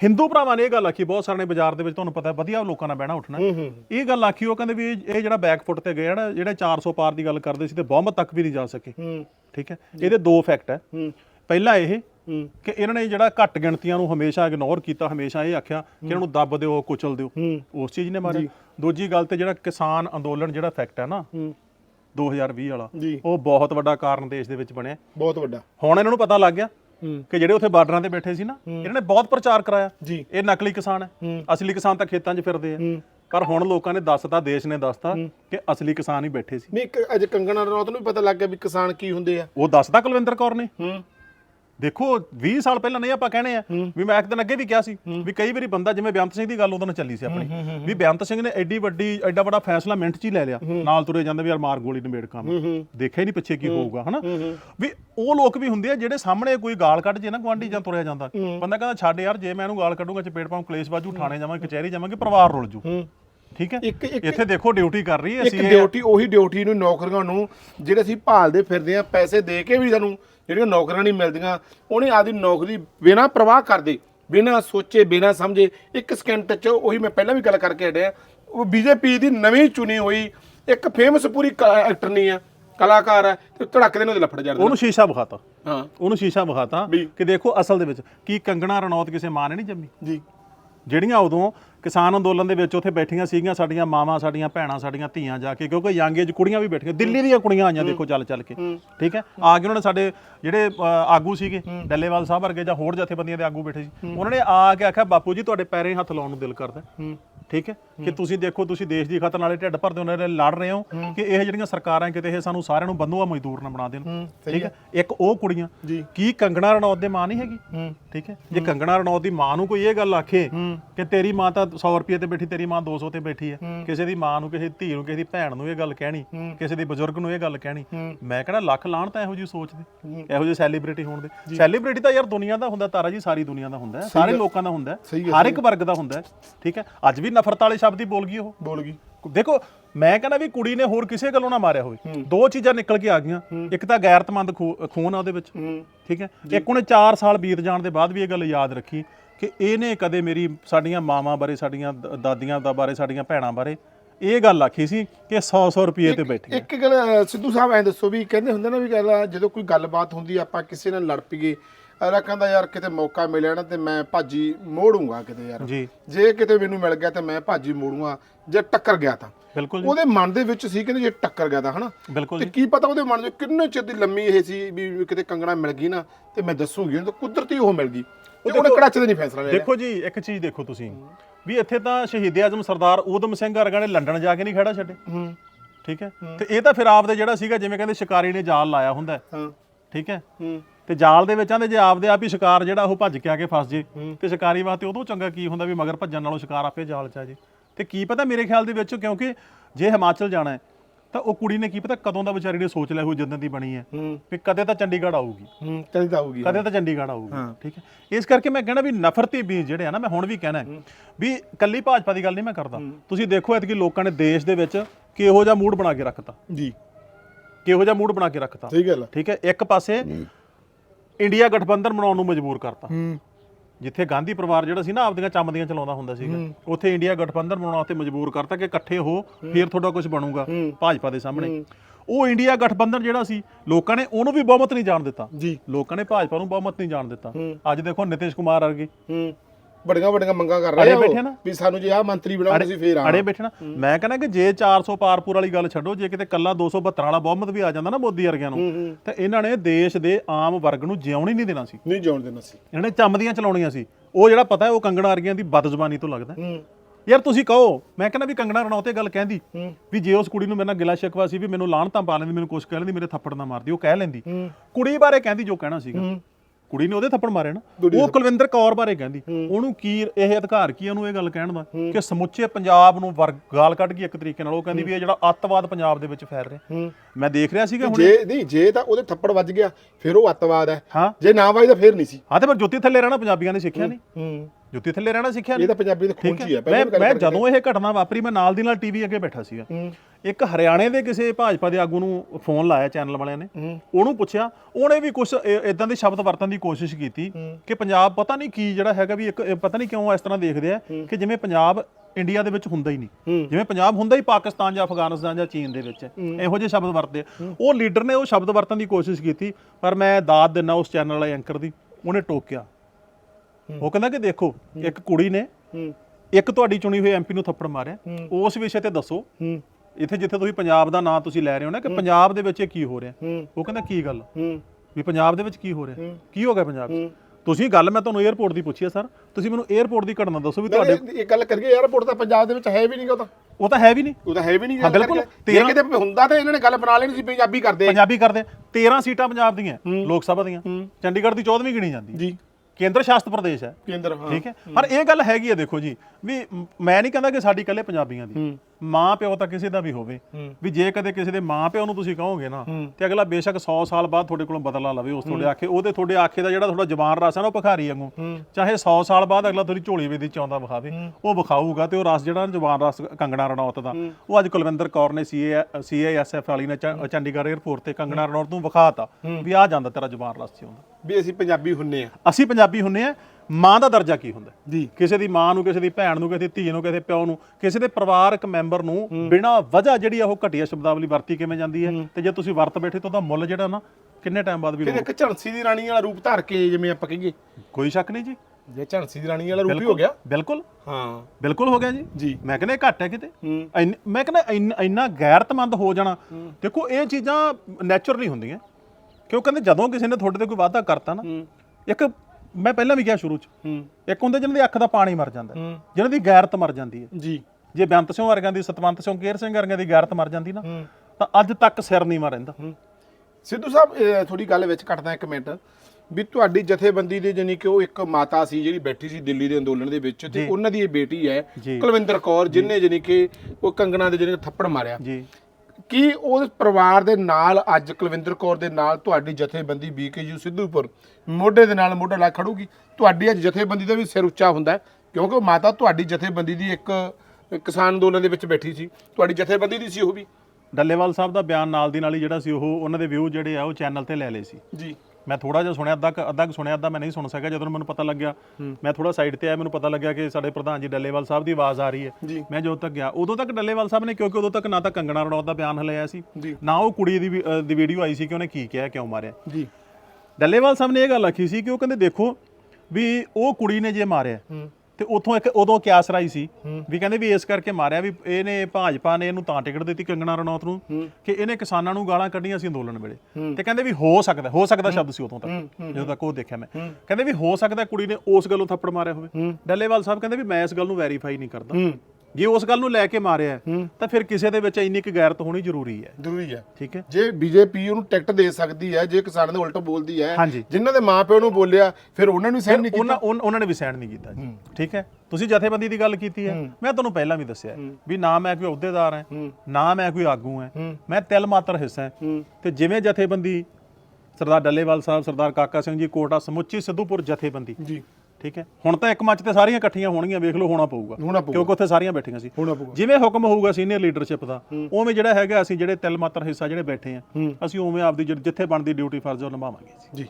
ਹਿੰਦੂ ਭਰਾਵਾਂ ਨੇ ਇਹ ਗੱਲ ਆਖੀ ਬਹੁਤ ਸਾਰੇ ਨੇ ਬਾਜ਼ਾਰ ਦੇ ਵਿੱਚ ਤੁਹਾਨੂੰ ਪਤਾ ਹੈ ਵਧੀਆ ਲੋਕਾਂ ਨਾਲ ਬਹਿਣਾ ਉੱਠਣਾ ਇਹ ਗੱਲ ਆਖੀ ਉਹ ਕਹਿੰਦੇ ਵੀ ਇਹ ਜਿਹੜਾ ਬੈਕਫੁੱਟ ਤੇ ਗਿਆ ਨਾ ਜਿਹੜੇ 400 ਪਾਰ ਦੀ ਗੱਲ ਕਰਦੇ ਸੀ ਤੇ ਬਹੁਮਤ ਤੱਕ ਵੀ ਨਹੀਂ ਜਾ ਸਕੇ। ਠੀਕ ਹੈ? ਇਹਦੇ ਦੋ ਫੈਕਟ ਹੈ। ਪਹਿਲਾ ਇਹ ਕਿ ਇਹਨਾਂ ਨੇ ਜਿਹੜਾ ਘੱਟ ਗਿਣਤੀਆਂ ਨੂੰ ਹਮੇਸ਼ਾ ਇਗਨੋਰ ਕੀਤਾ ਹਮੇਸ਼ਾ ਇਹ ਆਖਿਆ ਕਿ ਇਹਨਾਂ ਨੂੰ ਦੱਬ ਦਿਓ ਕੁਚਲ ਦਿਓ। ਉਸ ਚੀਜ਼ ਨੇ ਮਾਰਿਆ। ਦੂਜੀ ਗੱਲ ਤੇ ਜਿਹੜਾ ਕਿਸਾਨ ਅੰਦੋਲਨ ਜਿਹੜਾ ਫੈਕਟ ਹੈ ਨਾ 2020 ਵਾਲਾ। ਜੀ। ਉਹ ਬਹੁਤ ਵੱਡਾ ਕਾਰਨ ਦੇਸ਼ ਦੇ ਵਿੱਚ ਬਣਿਆ। ਬਹੁਤ ਵੱਡਾ। ਹੁਣ ਇਹਨਾਂ ਨੂੰ ਪਤਾ ਲੱਗ ਗਿਆ ਕਿ ਜਿਹੜੇ ਉੱਥੇ ਬਾਰਡਰਾਂ ਤੇ ਬੈਠੇ ਸੀ ਨਾ ਇਹਨਾਂ ਨੇ ਬਹੁਤ ਪ੍ਰਚਾਰ ਕਰਾਇਆ। ਇਹ ਨਕਲੀ ਕਿਸਾਨ ਹੈ। ਅਸਲੀ ਕਿਸਾਨ ਤਾਂ ਖੇਤਾਂ 'ਚ ਫਿਰਦੇ ਆ। ਪਰ ਹੁਣ ਲੋਕਾਂ ਨੇ ਦੱਸਤਾ ਦੇਸ਼ ਨੇ ਦੱਸਤਾ ਕਿ ਅਸਲੀ ਕਿਸਾਨ ਹੀ ਬੈਠੇ ਸੀ। ਨਹੀਂ ਅੱਜ ਕੰਗਣਾ ਰਣੌਤ ਨੂੰ ਵੀ ਪਤਾ ਲੱਗ ਗਿਆ ਵੀ ਕਿਸਾਨ ਕੀ ਹੁੰਦੇ ਆ। ਉਹ ਦੱਸਦਾ ਕੁਲਵਿੰਦਰ ਕੌਰ ਨੇ। ਦੇਖੋ 20 ਸਾਲ ਪਹਿਲਾਂ ਨਹੀਂ ਆਪਾਂ ਕਹਿੰਦੇ ਆ ਵੀ ਮੈਂ ਇੱਕ ਦਿਨ ਅੱਗੇ ਵੀ ਕਿਹਾ ਸੀ ਵੀ ਕਈ ਵਾਰੀ ਬੰਦਾ ਜਿਵੇਂ ਬੇਅੰਤ ਸਿੰਘ ਦੀ ਗੱਲ ਉਦੋਂ ਚੱਲੀ ਸੀ ਆਪਣੀ ਵੀ ਬੇਅੰਤ ਸਿੰਘ ਨੇ ਐਡੀ ਵੱਡੀ ਐਡਾ ਵੱਡਾ ਫੈਸਲਾ ਮਿੰਟ 'ਚ ਹੀ ਲੈ ਲਿਆ। ਨਾਲ ਤੁਰੇ ਜਾਂਦੇ ਵੀ ਯਾਰ ਮਾਰ ਗੋਲੀ ਨਿਬੇੜ ਕੰਮ। ਦੇਖਿਆ ਹੀ ਨਹੀਂ ਪਿੱਛੇ ਕੀ ਹੋਊਗਾ ਹਨਾ? ਵੀ ਉਹ ਲੋਕ ਵੀ ਹੁੰਦੇ ਆ ਜਿਹੜੇ ਸਾਹਮਣੇ ਕੋਈ ਗਾਲ ਕੱਢ ਜੇ ਨਾ ਗਵਾਂਢੀ ਜਾਂ ਤੁਰਿਆ ਜਾਂਦਾ। ਬੰਦਾ ਕਹਿੰਦਾ ਛੱਡ ਯਾਰ ਜੇ ਮੈਂ ਇਹਨੂੰ ਗਾਲ ਕੱਢੂੰਗਾ ਚਪੇੜ ਪਾਉਂ ਕਲੇਸ਼ ਬਾਜੂ ਥਾਣੇ ਜਾਵਾਂਗੇ ਕਚਹਿਰੀ ਜਾਵਾਂਗੇ ਪਰਿਵਾਰ ਰੁਲ ਜੂ। ਠੀਕ ਹੈ? ਇੱਕ- ਇੱਕ- ਇੱਥੇ ਦੇਖੋ ਡਿਊਟੀ ਕਰ ਰਹੀ ਹੈ ਇੱਕ ਅਸੀਂ ਇਹ- ਡਿਊਟੀ ਉਹੀ ਡਿਊਟੀ ਨੂੰ ਨੌਕਰੀਆਂ ਨੂੰ ਜਿਹੜੇ ਅਸੀਂ ਭਾਲਦੇ ਫਿਰਦੇ ਆ ਪੈਸੇ ਦੇ ਕੇ ਵੀ ਸਾਨੂੰ ਜਿਹੜੀਆਂ ਨੌਕਰੀਆਂ ਨਹੀਂ ਮਿਲਦੀਆਂ ਉਹਨੇ ਆਦੀ ਨੌਕਰੀ ਬਿਨਾਂ ਪ੍ਰਵਾਹ ਕਰਦੇ ਬਿਨਾਂ ਸੋਚੇ ਬਿਨਾਂ ਸਮਝੇ ਇੱਕ ਸਕਿੰਟ ਚ ਉਹੀ ਮੈਂ ਪਹਿਲਾਂ ਵੀ ਗੱਲ ਕਰਕੇ ਹਟਿਆ ਉਹ ਬੀਜੇਪੀ ਦੀ ਨਵੀਂ ਚੁਣੀ ਹੋਈ ਇੱਕ ਫੇਮਸ ਪੂਰੀ ਐਕਟਰ ਨਹੀਂ ਆ ਕਲਾਕਾਰ ਹੈ ਤੇ ਧੜਕ ਦੇ ਨਾਲ ਲੱਫੜ ਜਾਂਦੇ ਉਹਨੂੰ ਸ਼ੀਸ਼ਾ ਵਿਖਾਤਾ। ਹਾਂ। ਉਹਨੂੰ ਸ਼ੀਸ਼ਾ ਵਿਖਾਤਾ ਕਿ ਦੇਖੋ ਅਸਲ ਦੇ ਵਿੱਚ ਕੀ ਕੰਗਣਾ ਰਣੌਤ ਕਿਸੇ ਮਾਂ ਨੇ ਨਹੀਂ ਜੰਮੀ? ਜੀ। ਜਿਹੜੀਆਂ ਉਦੋਂ ਕਿਸਾਨ ਅੰਦੋਲਨ ਦੇ ਵਿੱਚ ਉੱਥੇ ਬੈਠੀਆਂ ਸੀਗੀਆਂ ਸਾਡੀਆਂ ਮਾਵਾਂ ਸਾਡੀਆਂ ਭੈਣਾਂ ਸਾਡੀਆਂ ਧੀਆਂ ਜਾ ਕੇ ਕਿਉਂਕਿ ਯੰਗ ਏਜ ਕੁੜੀਆਂ ਵੀ ਬੈਠੀਆਂ ਦਿੱਲੀ ਦੀਆਂ ਕੁੜੀਆਂ ਆਈਆਂ ਦੇਖੋ ਚੱਲ ਚੱਲ ਕੇ ਠੀਕ ਹੈ? ਆ ਕੇ ਉਹਨਾਂ ਨੇ ਸਾਡੇ ਜਿਹੜੇ ਆਗੂ ਸੀਗੇ ਡੱਲੇਵਾਲ ਸਾਹਿਬ ਵਰਗੇ ਜਾਂ ਹੋਰ ਜਥੇਬੰਦੀਆਂ ਦੇ ਆਗੂ ਬੈਠੇ ਸੀ ਉਹਨਾਂ ਨੇ ਆ ਕੇ ਆਖਿਆ ਬਾਪੂ ਜੀ ਤੁਹਾਡੇ ਪੈਰੇ ਹੱਥ ਲਾਉਣ ਨੂੰ ਦਿਲ ਕਰਦਾ ਠੀਕ ਹੈ? ਕਿ ਤੁਸੀਂ ਦੇਖੋ ਤੁਸੀਂ ਦੇਸ਼ ਦੀ ਖਾਤਰ ਨਾਲੇ ਢਿੱਡ ਭਰਦੇ ਉਹਨਾਂ ਲਈ ਲੜ ਰਹੇ ਹੋ ਕਿ ਇਹ ਜਿਹੜੀਆਂ ਸਰਕਾਰਾਂ ਕਿਤੇ ਇਹ ਸਾਨੂੰ ਸਾਰਿਆਂ ਨੂੰ ਬੰਦੂਆ ਮਜ਼ਦੂਰ ਨਾ ਬਣਾ ਦੇਣ। ਠੀਕ ਹੈ? ਇੱਕ ਉਹ ਕੁੜੀਆਂ। ਕੀ ਕੰਗਣਾ ਰਣੌਤ ਦੇ ਮਾਂ ਨਹੀਂ ਹੈਗੀ? ਠੀਕ ਹੈ? ਜੇ ਕੰਗਣਾ ਰਣੌਤ ਦੀ ਮਾਂ ਨੂੰ ਕੋਈ ਇਹ ਗੱਲ ਆਖੇ ਕਿ ਤੇਰੀ ਮਾਂ ਤਾਂ 100 ਰੁਪਏ ਤੇ ਬੈਠੀ ਤੇਰੀ ਮਾਂ 200 ਤੇ ਬੈਠੀ ਹੈ। ਕਿਸੇ ਦੀ ਮਾਂ ਨੂੰ ਕਿਸੇ ਦੀ ਧੀ ਨੂੰ ਕਿਸੇ ਦੀ ਭੈਣ ਨੂੰ ਇਹ ਗੱਲ ਕਹਿਣੀ ਕਿਸੇ ਦੀ ਬਜ਼ੁਰਗ ਨੂੰ ਇਹ ਗੱਲ ਕਹਿਣੀ। ਮੈਂ ਕਹਿੰਦਾ ਲੱਖ ਲਾਣ ਤਾਂ ਇਹੋ ਜੀ ਸੋਚ ਦੇ ਇਹੋ ਜਿਹੇ ਸੈਲੀਬ੍ਰਿਟੀ ਹੋਣ ਦੇ। ਸੈਲੀਬ੍ਰਿਟੀ ਤਾਂ ਯਾਰ ਦੁਨੀਆ ਦਾ ਹੁੰਦਾ ਤਾਰਾ ਜੀ ਸਾਰੀ ਦੁਨੀਆ ਦਾ ਹੁੰਦਾ ਸਾਰੇ ਲੋਕਾਂ ਦਾ ਹੁੰਦਾ ਹਰ ਇੱਕ ਵਰਗ ਦਾ ਹੁੰਦਾ ਠੀਕ ਹੈ? ਅੱਜ ਵੀ ਨਫ਼ਰਤ ਵਾਲੇ ਸ਼ਬਦ ਹੀ ਬੋਲ ਗਈ ਉਹ। ਬੋਲ ਗਈ। ਦੇਖੋ ਮੈਂ ਕਹਿੰਦਾ ਵੀ ਕੁੜੀ ਨੇ ਹੋਰ ਕਿਸੇ ਗੱਲੋਂ ਨਾ ਮਾਰਿਆ ਹੋਵੇ। ਦੋ ਚੀਜ਼ਾਂ ਨਿਕਲ ਕੇ ਆ ਗਈਆਂ। ਇੱਕ ਤਾਂ ਗੈਰਤਮੰਦ ਖੂਨ ਆ ਉਹਦੇ ਵਿੱਚ। ਠੀਕ ਹੈ? ਇੱਕ ਉਹਨੇ 4 ਸਾਲ ਬੀਤ ਜਾਣ ਦੇ ਬਾਅਦ ਵੀ ਇਹ ਗੱਲ ਯਾਦ ਰੱਖੀ ਕਿ ਇਹਨੇ ਕਦੇ ਮੇਰੀ ਸਾਡੀਆਂ ਮਾਵਾਂ ਬਾਰੇ ਸਾਡੀਆਂ ਦਾਦੀਆਂ ਦਾ ਬਾਰੇ ਸਾਡੀਆਂ ਭੈਣਾਂ ਬਾਰੇ ਇਹ ਗੱਲ ਆਖੀ ਸੀ ਕਿ 100 100 ਰੁਪਏ ਤੇ ਬੈਠੀ ਇੱਕ ਗੱਲ ਸਿੱਧੂ ਸਾਹਿਬ ਐਂ ਦੱਸੋ ਵੀ ਕਹਿੰਦੇ ਹੁੰਦੇ ਨਾ ਵੀ ਗੱਲ ਜਦੋਂ ਕੋਈ ਗੱਲਬਾਤ ਹੁੰਦੀ ਆਪਾਂ ਕਿਸੇ ਨਾਲ ਲੜ ਪਈਏ ਅਗਲਾ ਕਹਿੰਦਾ ਯਾਰ ਕਿਤੇ ਮੌਕਾ ਮਿਲਿਆ ਨਾ ਤੇ ਮੈਂ ਭਾਜੀ ਮੋੜੂੰਗਾ ਕਿਤੇ ਯਾਰ। ਜੀ। ਜੇ ਕਿਤੇ ਮੈਨੂੰ ਮਿਲ ਗਿਆ ਤੇ ਮੈਂ ਭਾਜੀ ਮੋੜੂੰਗਾ ਜੇ ਟੱਕਰ ਗਿਆ ਤਾਂ। ਬਿਲਕੁਲ ਉਹਦੇ ਮਨ ਦੇ ਵਿੱਚ ਸੀ ਕਹਿੰਦੇ ਜੇ ਟੱਕਰ ਗਿਆ ਤਾਂ ਹਨਾ? ਤੇ ਕੀ ਪਤਾ ਉਹਦੇ ਮਨ 'ਚ ਕਿੰਨੇ ਚਿਰ ਦੀ ਲੰਮੀ ਇਹ ਸੀ ਵੀ ਕਿਤੇ ਕੰਗਣਾ ਮਿਲ ਗਈ ਨਾ ਤੇ ਮੈਂ ਦੱਸੂਗੀ ਉਹਨੂੰ ਕੁਦਰਤੀ ਉਹ ਮਿਲ ਗਈ। ਉਹਨੇ ਕੜਾਚੇ ਦੇ ਨਹੀਂ ਫੈਸਲਾ ਲਿਆ। ਦੇਖੋ ਜੀ ਇੱਕ ਚੀਜ਼ ਦੇਖੋ ਤੁਸੀਂ। ਵੀ ਇੱਥੇ ਤਾਂ ਸ਼ਹੀਦ ਆਜ਼ਮ ਸਰਦਾਰ ਊਧਮ ਸਿੰਘ ਵਰਗਾ ਨੇ ਲੰਡਨ ਜਾ ਕੇ ਨਹੀਂ ਖੜਾ ਛੱਡੇ। ਹੂੰ। ਠੀਕ ਹੈ? ਤੇ ਇਹ ਤਾਂ ਫਿਰ ਆਪਦੇ ਜਿਹੜਾ ਸੀਗਾ ਜਿਵੇਂ ਕਹਿੰਦੇ ਸ਼ਿਕਾਰੀ ਨੇ ਜਾਲ ਲਾਇਆ ਹੁੰਦਾ। ਠੀਕ ਹੂੰ। ਤੇ ਜਾਲ ਦੇ ਵਿੱਚ ਆਂਦੇ ਜੇ ਆਪਦੇ ਆਪ ਹੀ ਸ਼ਿਕਾਰ ਜਿਹੜਾ ਉਹ ਭੱਜ ਕੇ ਆ ਕੇ ਫਸ ਜੇ ਤੇ ਸ਼ਿਕਾਰੀ ਵਾਸਤੇ ਉਦੋਂ ਚੰਗਾ ਕੀ ਹੁੰਦਾ ਵੀ ਮਗਰ ਭੱਜਣ ਨਾਲੋਂ ਸ਼ਿਕਾਰ ਆਪੇ ਜਾਲ ਚ ਆ ਜੇ। ਤੇ ਕੀ ਪਤਾ ਮੇਰੇ ਖਿਆਲ ਦੇ ਵਿੱਚ ਕਿਉਂਕਿ ਜੇ ਹਿਮਾਚਲ ਜਾਣਾ ਹੈ ਤਾਂ ਉਹ ਕੁੜੀ ਨੇ ਕੀ ਪਤਾ ਕਦੋਂ ਦਾ ਵਿਚਾਰੀ ਨੇ ਸੋਚ ਲਿਆ ਹੋਈ ਜਦੋਂ ਦੀ ਬਣੀ ਹੈ ਵੀ ਕਦੇ ਤਾਂ ਚੰਡੀਗੜ੍ਹ ਆਊਗੀ। ਹੂੰ ਚਾਹੀਦਾ ਹੋਊਗੀ ਕਦੇ ਤਾਂ ਚੰਡੀਗੜ੍ਹ ਆਊਗੀ ਠੀਕ ਹੈ। ਇਸ ਕਰਕੇ ਮੈਂ ਕਹਿਣਾ ਵੀ ਨਫ਼ਰਤੀ ਬੀਜ ਜਿਹੜੇ ਆ ਨਾ ਮੈਂ ਹੁਣ ਵੀ ਕਹਿਣਾ ਵੀ ਕੱਲੀ ਭਾਜਪਾ ਦੀ ਗੱਲ ਨਹੀਂ ਮੈਂ ਕਰਦਾ। ਤੁਸੀਂ ਦੇਖੋ ਐਤਕੀ ਲੋਕਾਂ ਨੇ ਦੇਸ਼ ਦੇ ਵਿੱਚ ਕਿਹੋ ਜਿਹਾ ਮੂਡ ਬਣਾ ਕੇ ਰੱਖਤਾ। ਜੀ। ਕਿਹੋ ਜਿਹਾ ਮੂਡ ਬਣਾ ਕੇ ਰੱਖਤਾ। ਸਹੀ ਗੱਲ। ਠੀਕ ਹੈ ਇੱਕ ਪਾਸੇ ਇੰਡੀਆ ਗਠਬੰਧਨ ਬਣਾਉਣ ਨੂੰ ਮਜਬੂਰ ਕਰਤਾ। ਹੂੰ। ਜਿੱਥੇ ਗਾਂਧੀ ਪਰਿਵਾਰ ਜਿਹੜਾ ਸੀ ਨਾ ਆਪਦੀਆਂ ਚੰਮਦੀਆਂ ਚਲਾਉਂਦਾ ਹੁੰਦਾ ਸੀਗਾ। ਉੱਥੇ ਇੰਡੀਆ ਗਠਬੰਧਨ ਬਣਾਉਣ ਤੇ ਮਜਬੂਰ ਕਰਤਾ ਕਿ ਇਕੱਠੇ ਹੋ ਫਿਰ ਤੁਹਾਡਾ ਕੁਝ ਬਣੂਗਾ ਭਾਜਪਾ ਦੇ ਸਾਹਮਣੇ। ਉਹ ਇੰਡੀਆ ਗਠਬੰਧਨ ਜਿਹੜਾ ਸੀ ਲੋਕਾਂ ਨੇ ਉਹਨੂੰ ਵੀ ਬਹੁਮਤ ਨਹੀਂ ਜਾਣ ਦਿੱਤਾ। ਜੀ। ਲੋਕਾਂ ਨੇ ਭਾਜਪਾ ਨੂੰ ਬਹੁਮਤ ਨਹੀਂ ਜਾਣ ਦਿੱਤਾ। ਅੱਜ ਦੇਖੋ ਨਿਤਿਸ਼ ਕੁਮਾਰ ਵਰਗੇ। ਹੂੰ। ਬੜੀਆਂ ਬੜੀਆਂ ਮੰਗਾਂ ਕਰ ਰਹੇ ਅੜੇ ਆ ਉਹ। ਵੀ ਸਾਨੂੰ ਜੇ ਆ ਮੰਤਰੀ ਬਣਾਓ ਤੁਸੀਂ ਫੇਰ ਆ ਅੜੇ ਬੈਠਣਾ ਮੈਂ ਕਹਿੰਦਾ ਕਿ ਜੇ 400 ਪਾਰਪੂਰ ਵਾਲੀ ਗੱਲ ਛੱਡੋ ਜੇ ਕਿਤੇ ਕੱਲਾ 272 ਵਾਲਾ ਬਹੁਮਤ ਵੀ ਆ ਜਾਂਦਾ ਨਾ ਮੋਦੀ ਵਰਗਿਆਂ ਨੂੰ ਤਾਂ ਇਹਨਾਂ ਨੇ ਦੇਸ਼ ਦੇ ਆਮ ਵਰਗ ਨੂੰ ਜਿਉਣ ਹੀ ਨਹੀਂ ਦੇਣਾ ਸੀ। ਨਹੀਂ ਜਾਣ ਦੇਣਾ ਸੀ। ਇਹਨਾਂ ਨੇ ਚੰਮਦੀਆਂ ਚਲਾਉਣੀਆਂ ਸੀ। ਉਹ ਜਿਹੜਾ ਪਤਾ ਹੈ ਉਹ ਕੰਗਣਾ ਵਰਗਿਆਂ ਦੀ ਬਦਜ਼ਬਾਨੀ ਤੋਂ ਲੱਗਦਾ ਹੂੰ। ਯਾਰ ਤੁਸੀਂ ਕਹੋ ਮੈਂ ਕਹਿੰਦਾ ਵੀ ਕੰਗਣਾ ਰਣੌਤ ਇਹ ਗੱਲ ਕਹਿੰਦੀ। ਵੀ ਜੇ ਉਸ ਕੁੜੀ ਨੂੰ ਮੇਰੇ ਨਾਲ ਗਿਲਾ ਸ਼ਿਕਵਾ ਸੀ ਵੀ ਮੈਨੂੰ ਲਾਹਣਤਾਂ ਪਾ ਲੈਂਦੀ ਮੈਨੂੰ ਕੁਛ ਕਹਿ ਲੈਂਦੀ ਮੇਰੇ ਥੱਪੜ ਨਾ ਮਾਰਦੀ ਉਹ ਕਹਿ ਲੈਂਦੀ। ਕੁੜੀ ਬਾਰੇ ਕਹਿੰਦੀ ਜੋ ਕਹਿਣਾ ਸੀਗਾ। ਕੁੜੀ ਨੇ ਉਹਦੇ ਥੱਪੜ ਮਾਰੇ ਨਾ। ਉਹ ਕੁਲਵਿੰਦਰ ਕੌਰ ਬਾਰੇ ਕਹਿੰਦੀ ਉਹਨੂੰ ਕੀ ਇਹ ਅਧਿਕਾਰ ਕੀ ਉਹਨੂੰ ਇਹ ਗੱਲ ਕਹਿਣ ਦਾ? ਕਿ ਸਮੁੱਚੇ ਪੰਜਾਬ ਨੂੰ ਵਰਗ ਗਾਲ ਕੱਢ ਗਈ ਇੱਕ ਤਰੀਕੇ ਨਾਲ। ਉਹ ਕਹਿੰਦੀ ਵੀ ਇਹ ਜਿਹੜਾ ਅੱਤਵਾਦ ਪੰਜਾਬ ਦੇ ਵਿੱਚ ਫੈਲ ਰਿਹਾ। ਮੈਂ ਦੇਖ ਰਿਹਾ ਸੀਗਾ ਹੁਣ ਜੇ ਨਹੀਂ ਜੇ ਤਾਂ ਉਹਦੇ ਥੱਪੜ ਵੱਜ ਗਿਆ ਫਿਰ ਉਹ ਅੱਤਵਾਦ ਹੈ। ਜੇ ਨਾ ਵੱਜਦਾ ਫਿਰ ਨਹੀਂ ਸੀ। ਹਾਂ ਤੇ ਪਰ ਜੋਤੀ ਥੱਲੇ ਰਹਿਣਾ ਪੰਜਾਬੀਆਂ ਨੇ ਸਿੱਖਿਆ ਨਹੀਂ। ਹੂੰ। ਜੁੱਤੀ ਥੱਲੇ ਰਹਿਣਾ ਸਿੱਖਿਆ ਇਹ ਤਾਂ ਪੰਜਾਬੀ ਦੇ ਖੂਨ 'ਚ ਹੀ ਮੈਂ ਮੈਂ ਜਦੋਂ ਇਹ ਘਟਨਾ ਵਾਪਰੀ ਮੈਂ ਨਾਲ ਦੀ ਨਾਲ ਟੀਵੀ ਅੱਗੇ ਬੈਠਾ ਸੀਗਾ। ਇੱਕ ਹਰਿਆਣੇ ਦੇ ਕਿਸੇ ਭਾਜਪਾ ਦੇ ਆਗੂ ਨੂੰ ਫੋਨ ਲਾਇਆ ਚੈਨਲ ਵਾਲਿਆਂ ਨੇ। ਉਹਨੂੰ ਪੁੱਛਿਆ ਉਹਨੇ ਵੀ ਕੁਝ ਇਦਾਂ ਦੇ ਸ਼ਬਦ ਵਰਤਣ ਦੀ ਕੋਸ਼ਿਸ਼ ਕੀਤੀ ਕਿ ਪੰਜਾਬ ਪਤਾ ਨਹੀਂ ਕੀ ਜਿਹੜਾ ਹੈਗਾ ਵੀ ਇੱਕ ਪਤਾ ਨਹੀਂ ਕਿਉਂ ਇਸ ਤਰ੍ਹਾਂ ਦੇਖਦੇ ਆ ਕਿ ਜਿਵੇਂ ਪੰਜਾਬ ਇੰਡੀਆ ਦੇ ਵਿੱਚ ਹੁੰਦਾ ਹੀ ਨਹੀਂ। ਜਿਵੇਂ ਪੰਜਾਬ ਹੁੰਦਾ ਹੀ ਪਾਕਿਸਤਾਨ ਜਾਂ ਅਫਗਾਨਿਸਤਾਨ ਜਾਂ ਚੀਨ ਦੇ ਵਿੱਚ। ਇਹੋ ਜਿਹੇ ਸ਼ਬਦ ਵਰਤਦੇ। ਉਹ ਲੀਡਰ ਨੇ ਉਹ ਸ਼ਬਦ ਵਰਤਣ ਦੀ ਕੋਸ਼ਿਸ਼ ਕੀਤੀ ਪਰ ਮੈਂ ਦਾਤ ਦਿੰਨਾ ਉਸ ਚੈਨਲ ਵਾਲੇ ਐਂਕਰ ਦੀ। ਉਹਨੇ ਟੋਕਿਆ। ਉਹ ਕਹਿੰਦਾ ਕਿ ਦੇਖੋ ਇੱਕ ਕੁੜੀ ਨੇ ਇੱਕ ਤੁਹਾਡੀ ਚੁਣੀ ਹੋਈ ਐਮਪੀ ਨੂੰ ਥੱਪੜ ਮਾਰਿਆ। ਉਸ ਵਿਸ਼ੇ ਤੇ ਦੱਸੋ। ਇੱਥੇ ਜਿੱਥੇ ਤੁਸੀਂ ਪੰਜਾਬ ਦਾ ਨਾਂ ਤੁਸੀਂ ਲੈ ਰਹੇ ਹੋ ਨਾ ਕਿ ਪੰਜਾਬ ਦੇ ਵਿੱਚ ਇਹ ਕੀ ਹੋ ਰਿਹਾ? ਉਹ ਕਹਿੰਦਾ ਕੀ ਗੱਲ? ਵੀ ਪੰਜਾਬ ਦੇ ਵਿੱਚ ਕੀ ਹੋ ਰਿਹਾ? ਕੀ ਹੋ ਗਿਆ ਪੰਜਾਬ 'ਚ? ਤੁਸੀਂ ਗੱਲ ਮੈਂ ਤੁਹਾਨੂੰ 에어ਪੋਰਟ ਦੀ ਪੁੱਛੀ ਆ ਸਰ। ਤੁਸੀਂ ਮੈਨੂੰ 에어ਪੋਰਟ ਦੀ ਘਟਨਾ ਦੱਸੋ ਵੀ ਤੁਹਾਡੇ ਇਹ ਗੱਲ ਕਰੀਏ 에어ਪੋਰਟ ਤਾਂ ਪੰਜਾਬ ਦੇ ਵਿੱਚ ਹੈ ਵੀ ਨਹੀਂਗਾ ਤਾਂ। ਉਹ ਤਾਂ ਹੈ ਵੀ ਨਹੀਂ। ਉਹ ਤਾਂ ਹੈ ਵੀ ਨਹੀਂ ਬਿਲਕੁਲ। ਜੇ ਕਿਤੇ ਹੁੰਦਾ ਤਾਂ ਇਹਨਾਂ ਨੇ ਗੱਲ ਬਣਾ ਲੈਣੀ ਸੀ ਪੰਜਾਬੀ ਕਰਦੇ ਪੰਜਾਬੀ ਕਰਦੇ 13 ਸੀਟਾਂ ਪੰਜਾਬ ਦੀਆਂ ਲੋਕ ਸਭਾ ਦੀਆਂ। ਚੰਡੀਗੜ੍ਹ ਦੀ 14ਵੀਂ ਗਿਣੀ ਜਾਂਦੀ। ਜੀ। ਕੇਂਦਰ ਸ਼ਾਸਤ ਪ੍ਰਦੇਸ਼ ਹੈ। ਕੇਂਦਰ ਹਾਂ। ਠੀਕ ਹੈ? ਪਰ ਇਹ ਗੱਲ ਹੈਗੀ ਹੈ ਦੇਖੋ ਜੀ ਵੀ ਮ- ਮੈਂ ਨਹੀਂ ਕਹਿੰਦਾ ਕਿ ਸਾਡੀ ਇਕੱਲੇ ਪੰਜਾਬੀਆਂ ਦੀ ਮਾਂ ਪਿਓ ਤਾਂ ਕਿਸੇ ਦਾ ਵੀ ਹੋਵੇ ਵੀ ਜੇ ਕਦੇ ਕਿਸੇ ਦੇ ਮਾਂ ਪਿਓ ਨੂੰ ਤੁਸੀਂ ਕਹੋਗੇ ਨਾ ਤੇ ਅਗਲਾ ਬੇਸ਼ੱਕ 100 ਸਾਲ ਬਾਅਦ ਤੁਹਾਡੇ ਕੋਲੋਂ ਬਦਲਾ ਲਵੇ ਉਸ ਤੁਹਾਡੇ ਆਖੇ ਉਹਦੇ ਤੁਹਾਡੇ ਆਖੇ ਦਾ ਜਿਹੜਾ ਤੁਹਾਡਾ ਜ਼ਬਾਨ ਰਸ ਹੈ ਨਾ ਉਹ ਭਿਖਾਰੀ ਵਾਂਗੂ। ਚਾਹੇ 100 ਸਾਲ ਬਾਅਦ ਅਗਲਾ ਤੁਹਾਡੀ ਝੋਲੀ ਵੇਦੀ ਚਾਉਂਦਾ ਵਿਖਾਵੇ ਉਹ ਵਿਖਾਊਗਾ ਤੇ ਉਹ ਰਸ ਜਿਹੜਾ ਨਾ ਜ਼ਬਾਨ ਰਸ ਕੰਗਣਾ ਰਣੌਤ ਦਾ ਉਹ ਅੱਜ ਕੁਲਵਿੰਦਰ ਕੌਰ ਨੇ ਸੀਏ ਸੀਏਐਸਐਫ ਵਾਲੀ ਨੇ ਚ- ਚੰਡੀਗੜ੍ਹ 에ਅਰਪੋਰਟ ਤੇ ਕੰਗਣਾ ਰਣੌਤ ਨੂੰ ਵਿਖਾਤਾ ਵੀ ਆ ਜਾਂਦਾ ਤੇਰਾ ਜ਼ਬਾਨ ਰਸ ਚ ਆਉਂਦਾ ਵੀ ਅਸੀਂ ਪੰਜਾਬੀ ਹੁੰਨੇ ਆ। ਅਸੀਂ ਪੰਜਾਬੀ ਹੁੰਨੇ ਆ ਮਾਂ ਦਾ ਦਰਜਾ ਕੀ ਹੁੰਦਾ? ਜੀ। ਕਿਸੇ ਦੀ ਮਾਂ ਨੂੰ ਕਿਸੇ ਦੀ ਭੈਣ ਨੂੰ ਕਿਸੇ ਦੀ ਧੀ ਨੂੰ ਕਿਸੇ ਪਿਓ ਨੂੰ ਕਿਸੇ ਦੇ ਪਰਿਵਾਰਕ ਮੈਂਬਰ ਨੂੰ ਬਿਨਾਂ ਵਜ੍ਹਾ ਜਿਹੜੀ ਆ ਉਹ ਘਟੀਆ ਸ਼ਬਦਾਵਲੀ ਵਰਤੀ ਕਿਵੇਂ ਜਾਂਦੀ ਹੈ? ਤੇ ਜੇ ਤੁਸੀਂ ਵਰਤ ਬੈਠੇ ਤਾਂ ਉਹਦਾ ਮੁੱਲ ਜਿਹੜਾ ਨਾ ਕਿੰਨੇ ਟਾਈਮ ਬਾਅਦ ਵੀ ਲਓ। ਇੱਕ ਝਾਂਸੀ ਦੀ ਰਾਣੀ ਵਾਲਾ ਰੂਪ ਧਾਰ ਕੇ ਜਿਵੇਂ ਆਪਾਂ ਕਹੀਏ। ਕੋਈ ਸ਼ੱਕ ਨਹੀਂ ਜੀ। ਜੇ ਝਾਂਸੀ ਦੀ ਰਾਣੀ ਵਾਲਾ ਰੂਪ ਹੀ ਹੋ ਗਿਆ। ਬਿਲਕੁਲ। ਹਾਂ। ਬਿਲਕੁਲ ਹੋ ਗਿਆ ਜੀ। ਜੀ। ਮੈਂ ਕਹਿੰਦਾ ਘੱਟ ਹੈ ਕਿਤੇ। ਮੈਂ ਕਹਿੰਦਾ ਇੰਨ- ਇੰਨਾ ਗੈਰਤਮੰਦ ਹੋ ਜਾਣਾ। ਦੇਖੋ ਇਹ ਚੀਜ਼ਾਂ ਨੇਚਰਲੀ ਹੁੰਦੀਆਂ। ਕਿਉਂ? ਕਹਿੰਦੇ ਜਦੋਂ ਕਿਸੇ ਨੇ ਤੁਹਾਡੇ ਤੇ ਕੋਈ ਵਾਅਦਾ ਕਰਤਾ ਨਾ ਇੱਕ ਮੈਂ ਪਹਿਲਾਂ ਵੀ ਕਿਹਾ ਸ਼ੁਰੂ ਚ ਇੱਕ ਹੁੰਦੇ ਜਿਹਨਾਂ ਦੀ ਅੱਖ ਦਾ ਪਾਣੀ ਮਰ ਜਾਂਦਾ ਜਿਹਨਾਂ ਦੀ ਗੈਰਤ ਮਰ ਜਾਂਦੀ ਹੈ। ਜੀ। ਜੇ ਬੇਅੰਤ ਸਿੰਘ ਵਰਗਿਆਂ ਦੀ ਸਤਵੰਤ ਸਿੰਘ ਕੇਰ ਸਿੰਘ ਵਰਗਿਆਂ ਦੀ ਗੈਰਤ ਮਰ ਜਾਂਦੀ ਨਾ ਤਾਂ ਅੱਜ ਤੱਕ ਸਿਰ ਨਹੀਂ ਮਰਿੰਦਾ ਸਿੱਧੂ ਸਾਹਿਬ ਥੋੜੀ ਗੱਲ ਵਿੱਚ ਕੱਟਦਾ ਇੱਕ ਮਿੰਟ ਵੀ ਤੁਹਾਡੀ ਜਥੇਬੰਦੀ ਦੇ ਜਾਨੀ ਕਿ ਉਹ ਇੱਕ ਮਾਤਾ ਸੀ ਜਿਹੜੀ ਬੈਠੀ ਸੀ ਦਿੱਲੀ ਦੇ ਅੰਦੋਲਨ ਦੇ ਵਿੱਚ ਤੇ ਉਹਨਾਂ ਦੀ ਇਹ ਬੇਟੀ ਹੈ। ਕੁਲਵਿੰਦਰ ਕੌਰ ਜਿਨੇ ਜਾਨੀ ਕਿ ਉਹ ਕੰਗਣਾ ਦੇ ਕਿ ਥੱਪੜ ਮਾਰਿਆ। ਜੀ। ਕੀ ਉਸ ਪਰਿਵਾਰ ਦੇ ਨਾਲ ਅੱਜ ਕੁਲਵਿੰਦਰ ਕੌਰ ਦੇ ਨਾਲ ਤੁਹਾਡੀ ਜਥੇਬੰਦੀ ਬੀਕੇਯੂ ਸਿੱਧੂਪੁਰ? ਮੋਢੇ ਦੇ ਨਾਲ ਮੋਢਾ ਲਾ ਖੜੂਗੀ। ਤੁਹਾਡੀ ਅੱਜ ਜਥੇਬੰਦੀ ਦਾ ਵੀ ਸਿਰ ਉੱਚਾ ਹੁੰਦਾ ਹੈ, ਕਿਉਂਕਿ ਉਹ ਮਾਤਾ ਤੁਹਾਡੀ ਜਥੇਬੰਦੀ ਦੀ ਇੱਕ ਕਿਸਾਨ ਅੰਦੋਲਨ ਦੇ ਵਿੱਚ ਬੈਠੀ ਸੀ। ਤੁਹਾਡੀ ਜਥੇਬੰਦੀ ਦੀ ਸੀ ਉਹ ਵੀ? ਡੱਲੇਵਾਲ ਸਾਹਿਬ ਦਾ ਬਿਆਨ ਨਾਲ ਦੀ ਨਾਲ ਹੀ ਜਿਹੜਾ ਸੀ ਉਹ ਉਹਨਾਂ ਦੇ ਵਿਊ ਜਿਹੜੇ ਆ ਉਹ ਚੈਨਲ ਤੇ ਲੈ ਲਏ ਸੀ। ਜੀ। ਮੈਂ ਥੋੜਾ ਜਿਹਾ ਸੁਣਿਆ ਅੱਧਾ ਕੁ- ਅੱਧਾ ਕੁ ਸੁਣਿਆ ਅੱਧਾ ਮੈਂ ਨਹੀਂ ਸੁਣ ਸਕਿਆ ਜਦੋਂ ਮੈਨੂੰ ਪਤਾ ਲੱਗਿਆ। ਮੈਂ ਥੋੜਾ ਸਾਈਡ ਤੇ ਆਇਆ ਮੈਨੂੰ ਪਤਾ ਲੱਗਿਆ ਕਿ ਸਾਡੇ ਪ੍ਰਧਾਨ ਜੀ ਡੱਲੇਵਾਲ ਸਾਹਿਬ ਦੀ ਆਵਾਜ਼ ਆ ਰਹੀ। ਹੈ। ਮੈਂ ਜਦੋਂ ਤੱਕ ਗਿਆ ਉਦੋਂ ਤੱਕ ਡੱਲੇਵਾਲ ਸਾਹਿਬ ਨੇ ਕਿਉਂਕਿ ਉਦੋਂ ਤੱਕ ਨਾ ਤਾਂ ਕੰਗਣਾ ਰਣੌਤ ਦਾ ਬਿਆਨ ਹਲਿਆ ਸੀ ਜੀ। ਨਾ ਉਹ ਕੁੜੀ ਦੀ ਵੀ- ਦੀ ਵੀਡੀਓ ਆਈ ਸੀ ਕਿ ਉਹਨੇ ਕੀ ਕਿਹਾ ਕਿਉਂ ਮਾਰਿਆ। ਜੀ। ਡੱਲੇਵਾਲ ਸਾਹਿਬ ਨੇ ਇਹ ਗੱਲ ਆਖੀ ਸੀ ਕਿ ਉਹ ਕਹਿੰਦੇ ਦੇਖੋ ਵੀ ਉਹ ਕੁੜੀ ਨੇ ਜੇ ਮਾਰਿਆ ਤੇ ਉਥੋਂ ਇੱਕ ਉਦੋਂ ਕਿਆਸ ਰਾਈ ਸੀ ਵੀ ਕਹਿੰਦੇ ਵੀ ਇਸ ਕਰਕੇ ਮਾਰਿਆ ਵੀ ਇਹਨੇ ਭਾਜਪਾ ਨੇ ਇਹਨੂੰ ਤਾਂ ਟਿਕਟ ਦਿੱਤੀ ਕੰਗਣਾ ਰਣੌਤ ਨੂੰ ਕਿ ਇਹਨੇ ਕਿਸਾਨਾਂ ਨੂੰ ਗਾਲਾਂ ਕੱਢੀਆਂ ਸੀ ਅੰਦੋਲਨ ਵੇਲੇ। ਤੇ ਕਹਿੰਦੇ ਵੀ ਹੋ ਸਕਦਾ ਹੋ ਸਕਦਾ ਸ਼ਬਦ ਸੀ ਉਦੋਂ ਤੱਕ। ਜਦੋਂ ਤੱਕ ਉਹ ਦੇਖਿਆ ਮੈਂ। ਕਹਿੰਦੇ ਵੀ ਹੋ ਸਕਦਾ ਕੁੜੀ ਨੇ ਉਸ ਗੱਲੋਂ ਥੱਪੜ ਮਾਰਿਆ ਹੋਵੇ। ਡੱਲੇਵਾਲ ਸਾਹਿਬ ਕਹਿੰਦੇ ਵੀ ਮੈਂ ਇਸ ਗੱਲ ਨੂੰ ਵੈਰੀਫਾਈ ਨਹੀਂ ਕਰਦਾ। ਜੇ ਉਸ ਗੱਲ ਨੂੰ ਲੈ ਕੇ ਮਾਰਿਆ ਹੈ, ਤਾਂ ਫਿਰ ਕਿਸੇ ਦੇ ਵਿੱਚ ਇੰਨੀ ਕੁ ਗੈਰਤ ਹੋਣੀ ਜ਼ਰੂਰੀ ਹੈ। ਜ਼ਰੂਰੀ ਹੈ। ਠੀਕ ਹੈ? ਜੇ ਬੀਜੇਪੀ ਉਹਨੂੰ ਟਿਕਟ ਦੇ ਸਕਦੀ ਹੈ ਜੇ ਕਿਸਾਨਾਂ ਦੇ ਉਲਟ ਬੋਲਦੀ ਹੈ ਹਾਂਜੀ। ਜਿਨ੍ਹਾਂ ਦੇ ਮਾਪਿਓ ਨੂੰ ਬੋਲਿਆ ਫਿਰ ਉਹਨਾਂ ਨੂੰ ਸਹਿਣ ਨਹੀਂ ਉਹਨਾਂ ਕੀਤਾ ਉਨ- ਉਹਨਾਂ ਨੇ ਵੀ ਸਹਿਣ ਨਹੀਂ ਕੀਤਾ ਜੀ। ਠੀਕ ਹੈ? ਤੁਸੀਂ ਜਥੇਬੰਦੀ ਦੀ ਗੱਲ ਕੀਤੀ ਹੈ। ਮੈਂ ਤੁਹਾਨੂੰ ਪਹਿਲਾਂ ਵੀ ਦੱਸਿਆ ਹੈ ਵੀ ਨਾ ਮੈਂ ਕੋਈ ਅਹੁਦੇਦਾਰ ਹਾਂ ਨਾ ਮੈਂ ਕੋਈ ਆਗੂ ਹਾਂ। ਮੈਂ ਤਿਲ ਮਾਤਰ ਹਿੱਸਾ ਹਾਂ। ਤੇ ਜਿਵੇਂ ਜਥੇਬੰਦੀ ਸਰਦਾਰ ਡੱਲੇਵਾਲ ਸਾਹਿਬ ਸਰਦਾਰ ਕਾਕਾ ਸਿੰਘ ਜੀ ਕੋਟਾ ਸਮੁੱਚੀ ਸਿੱਧੂਪੁਰ ਜਥੇਬੰਦੀ ਜੀ। ਠੀਕ ਹੈ? ਹੁਣ ਤਾਂ ਇੱਕ ਮੰਚ ਤੇ ਸਾਰੀਆਂ ਇਕੱਠੀਆਂ ਹੋਣਗੀਆਂ ਵੇਖ ਲਓ ਹੋਣਾ ਪਊਗਾ। ਹੋਣਾ ਪਊਗਾ। ਕਿਉਂਕਿ ਉੱਥੇ ਸਾਰੀਆਂ ਬੈਠੀਆਂ ਸੀ। ਹੋਣਾ ਪਊਗਾ। ਜਿਵੇਂ ਹੁਕਮ ਹੋਊਗਾ ਸੀਨੀਅਰ ਲੀਡਰਸ਼ਿਪ ਦਾ ਉਵੇਂ ਜਿਹੜਾ ਹੈਗਾ ਅਸੀਂ ਜਿਹੜੇ ਤਿਲ ਮਾਤਰ ਹਿੱਸਾ ਜਿਹੜੇ ਬੈਠੇ ਆ ਅਸੀਂ ਉਵੇਂ ਆਪਦੀ ਜਿਹੜੀ- ਜਿੱਥੇ ਬਣਦੀ ਡਿਊਟੀ ਫਰਜ਼ ਉਹ ਨਿਭਾਵਾਂਗੇ ਜੀ ਜੀ।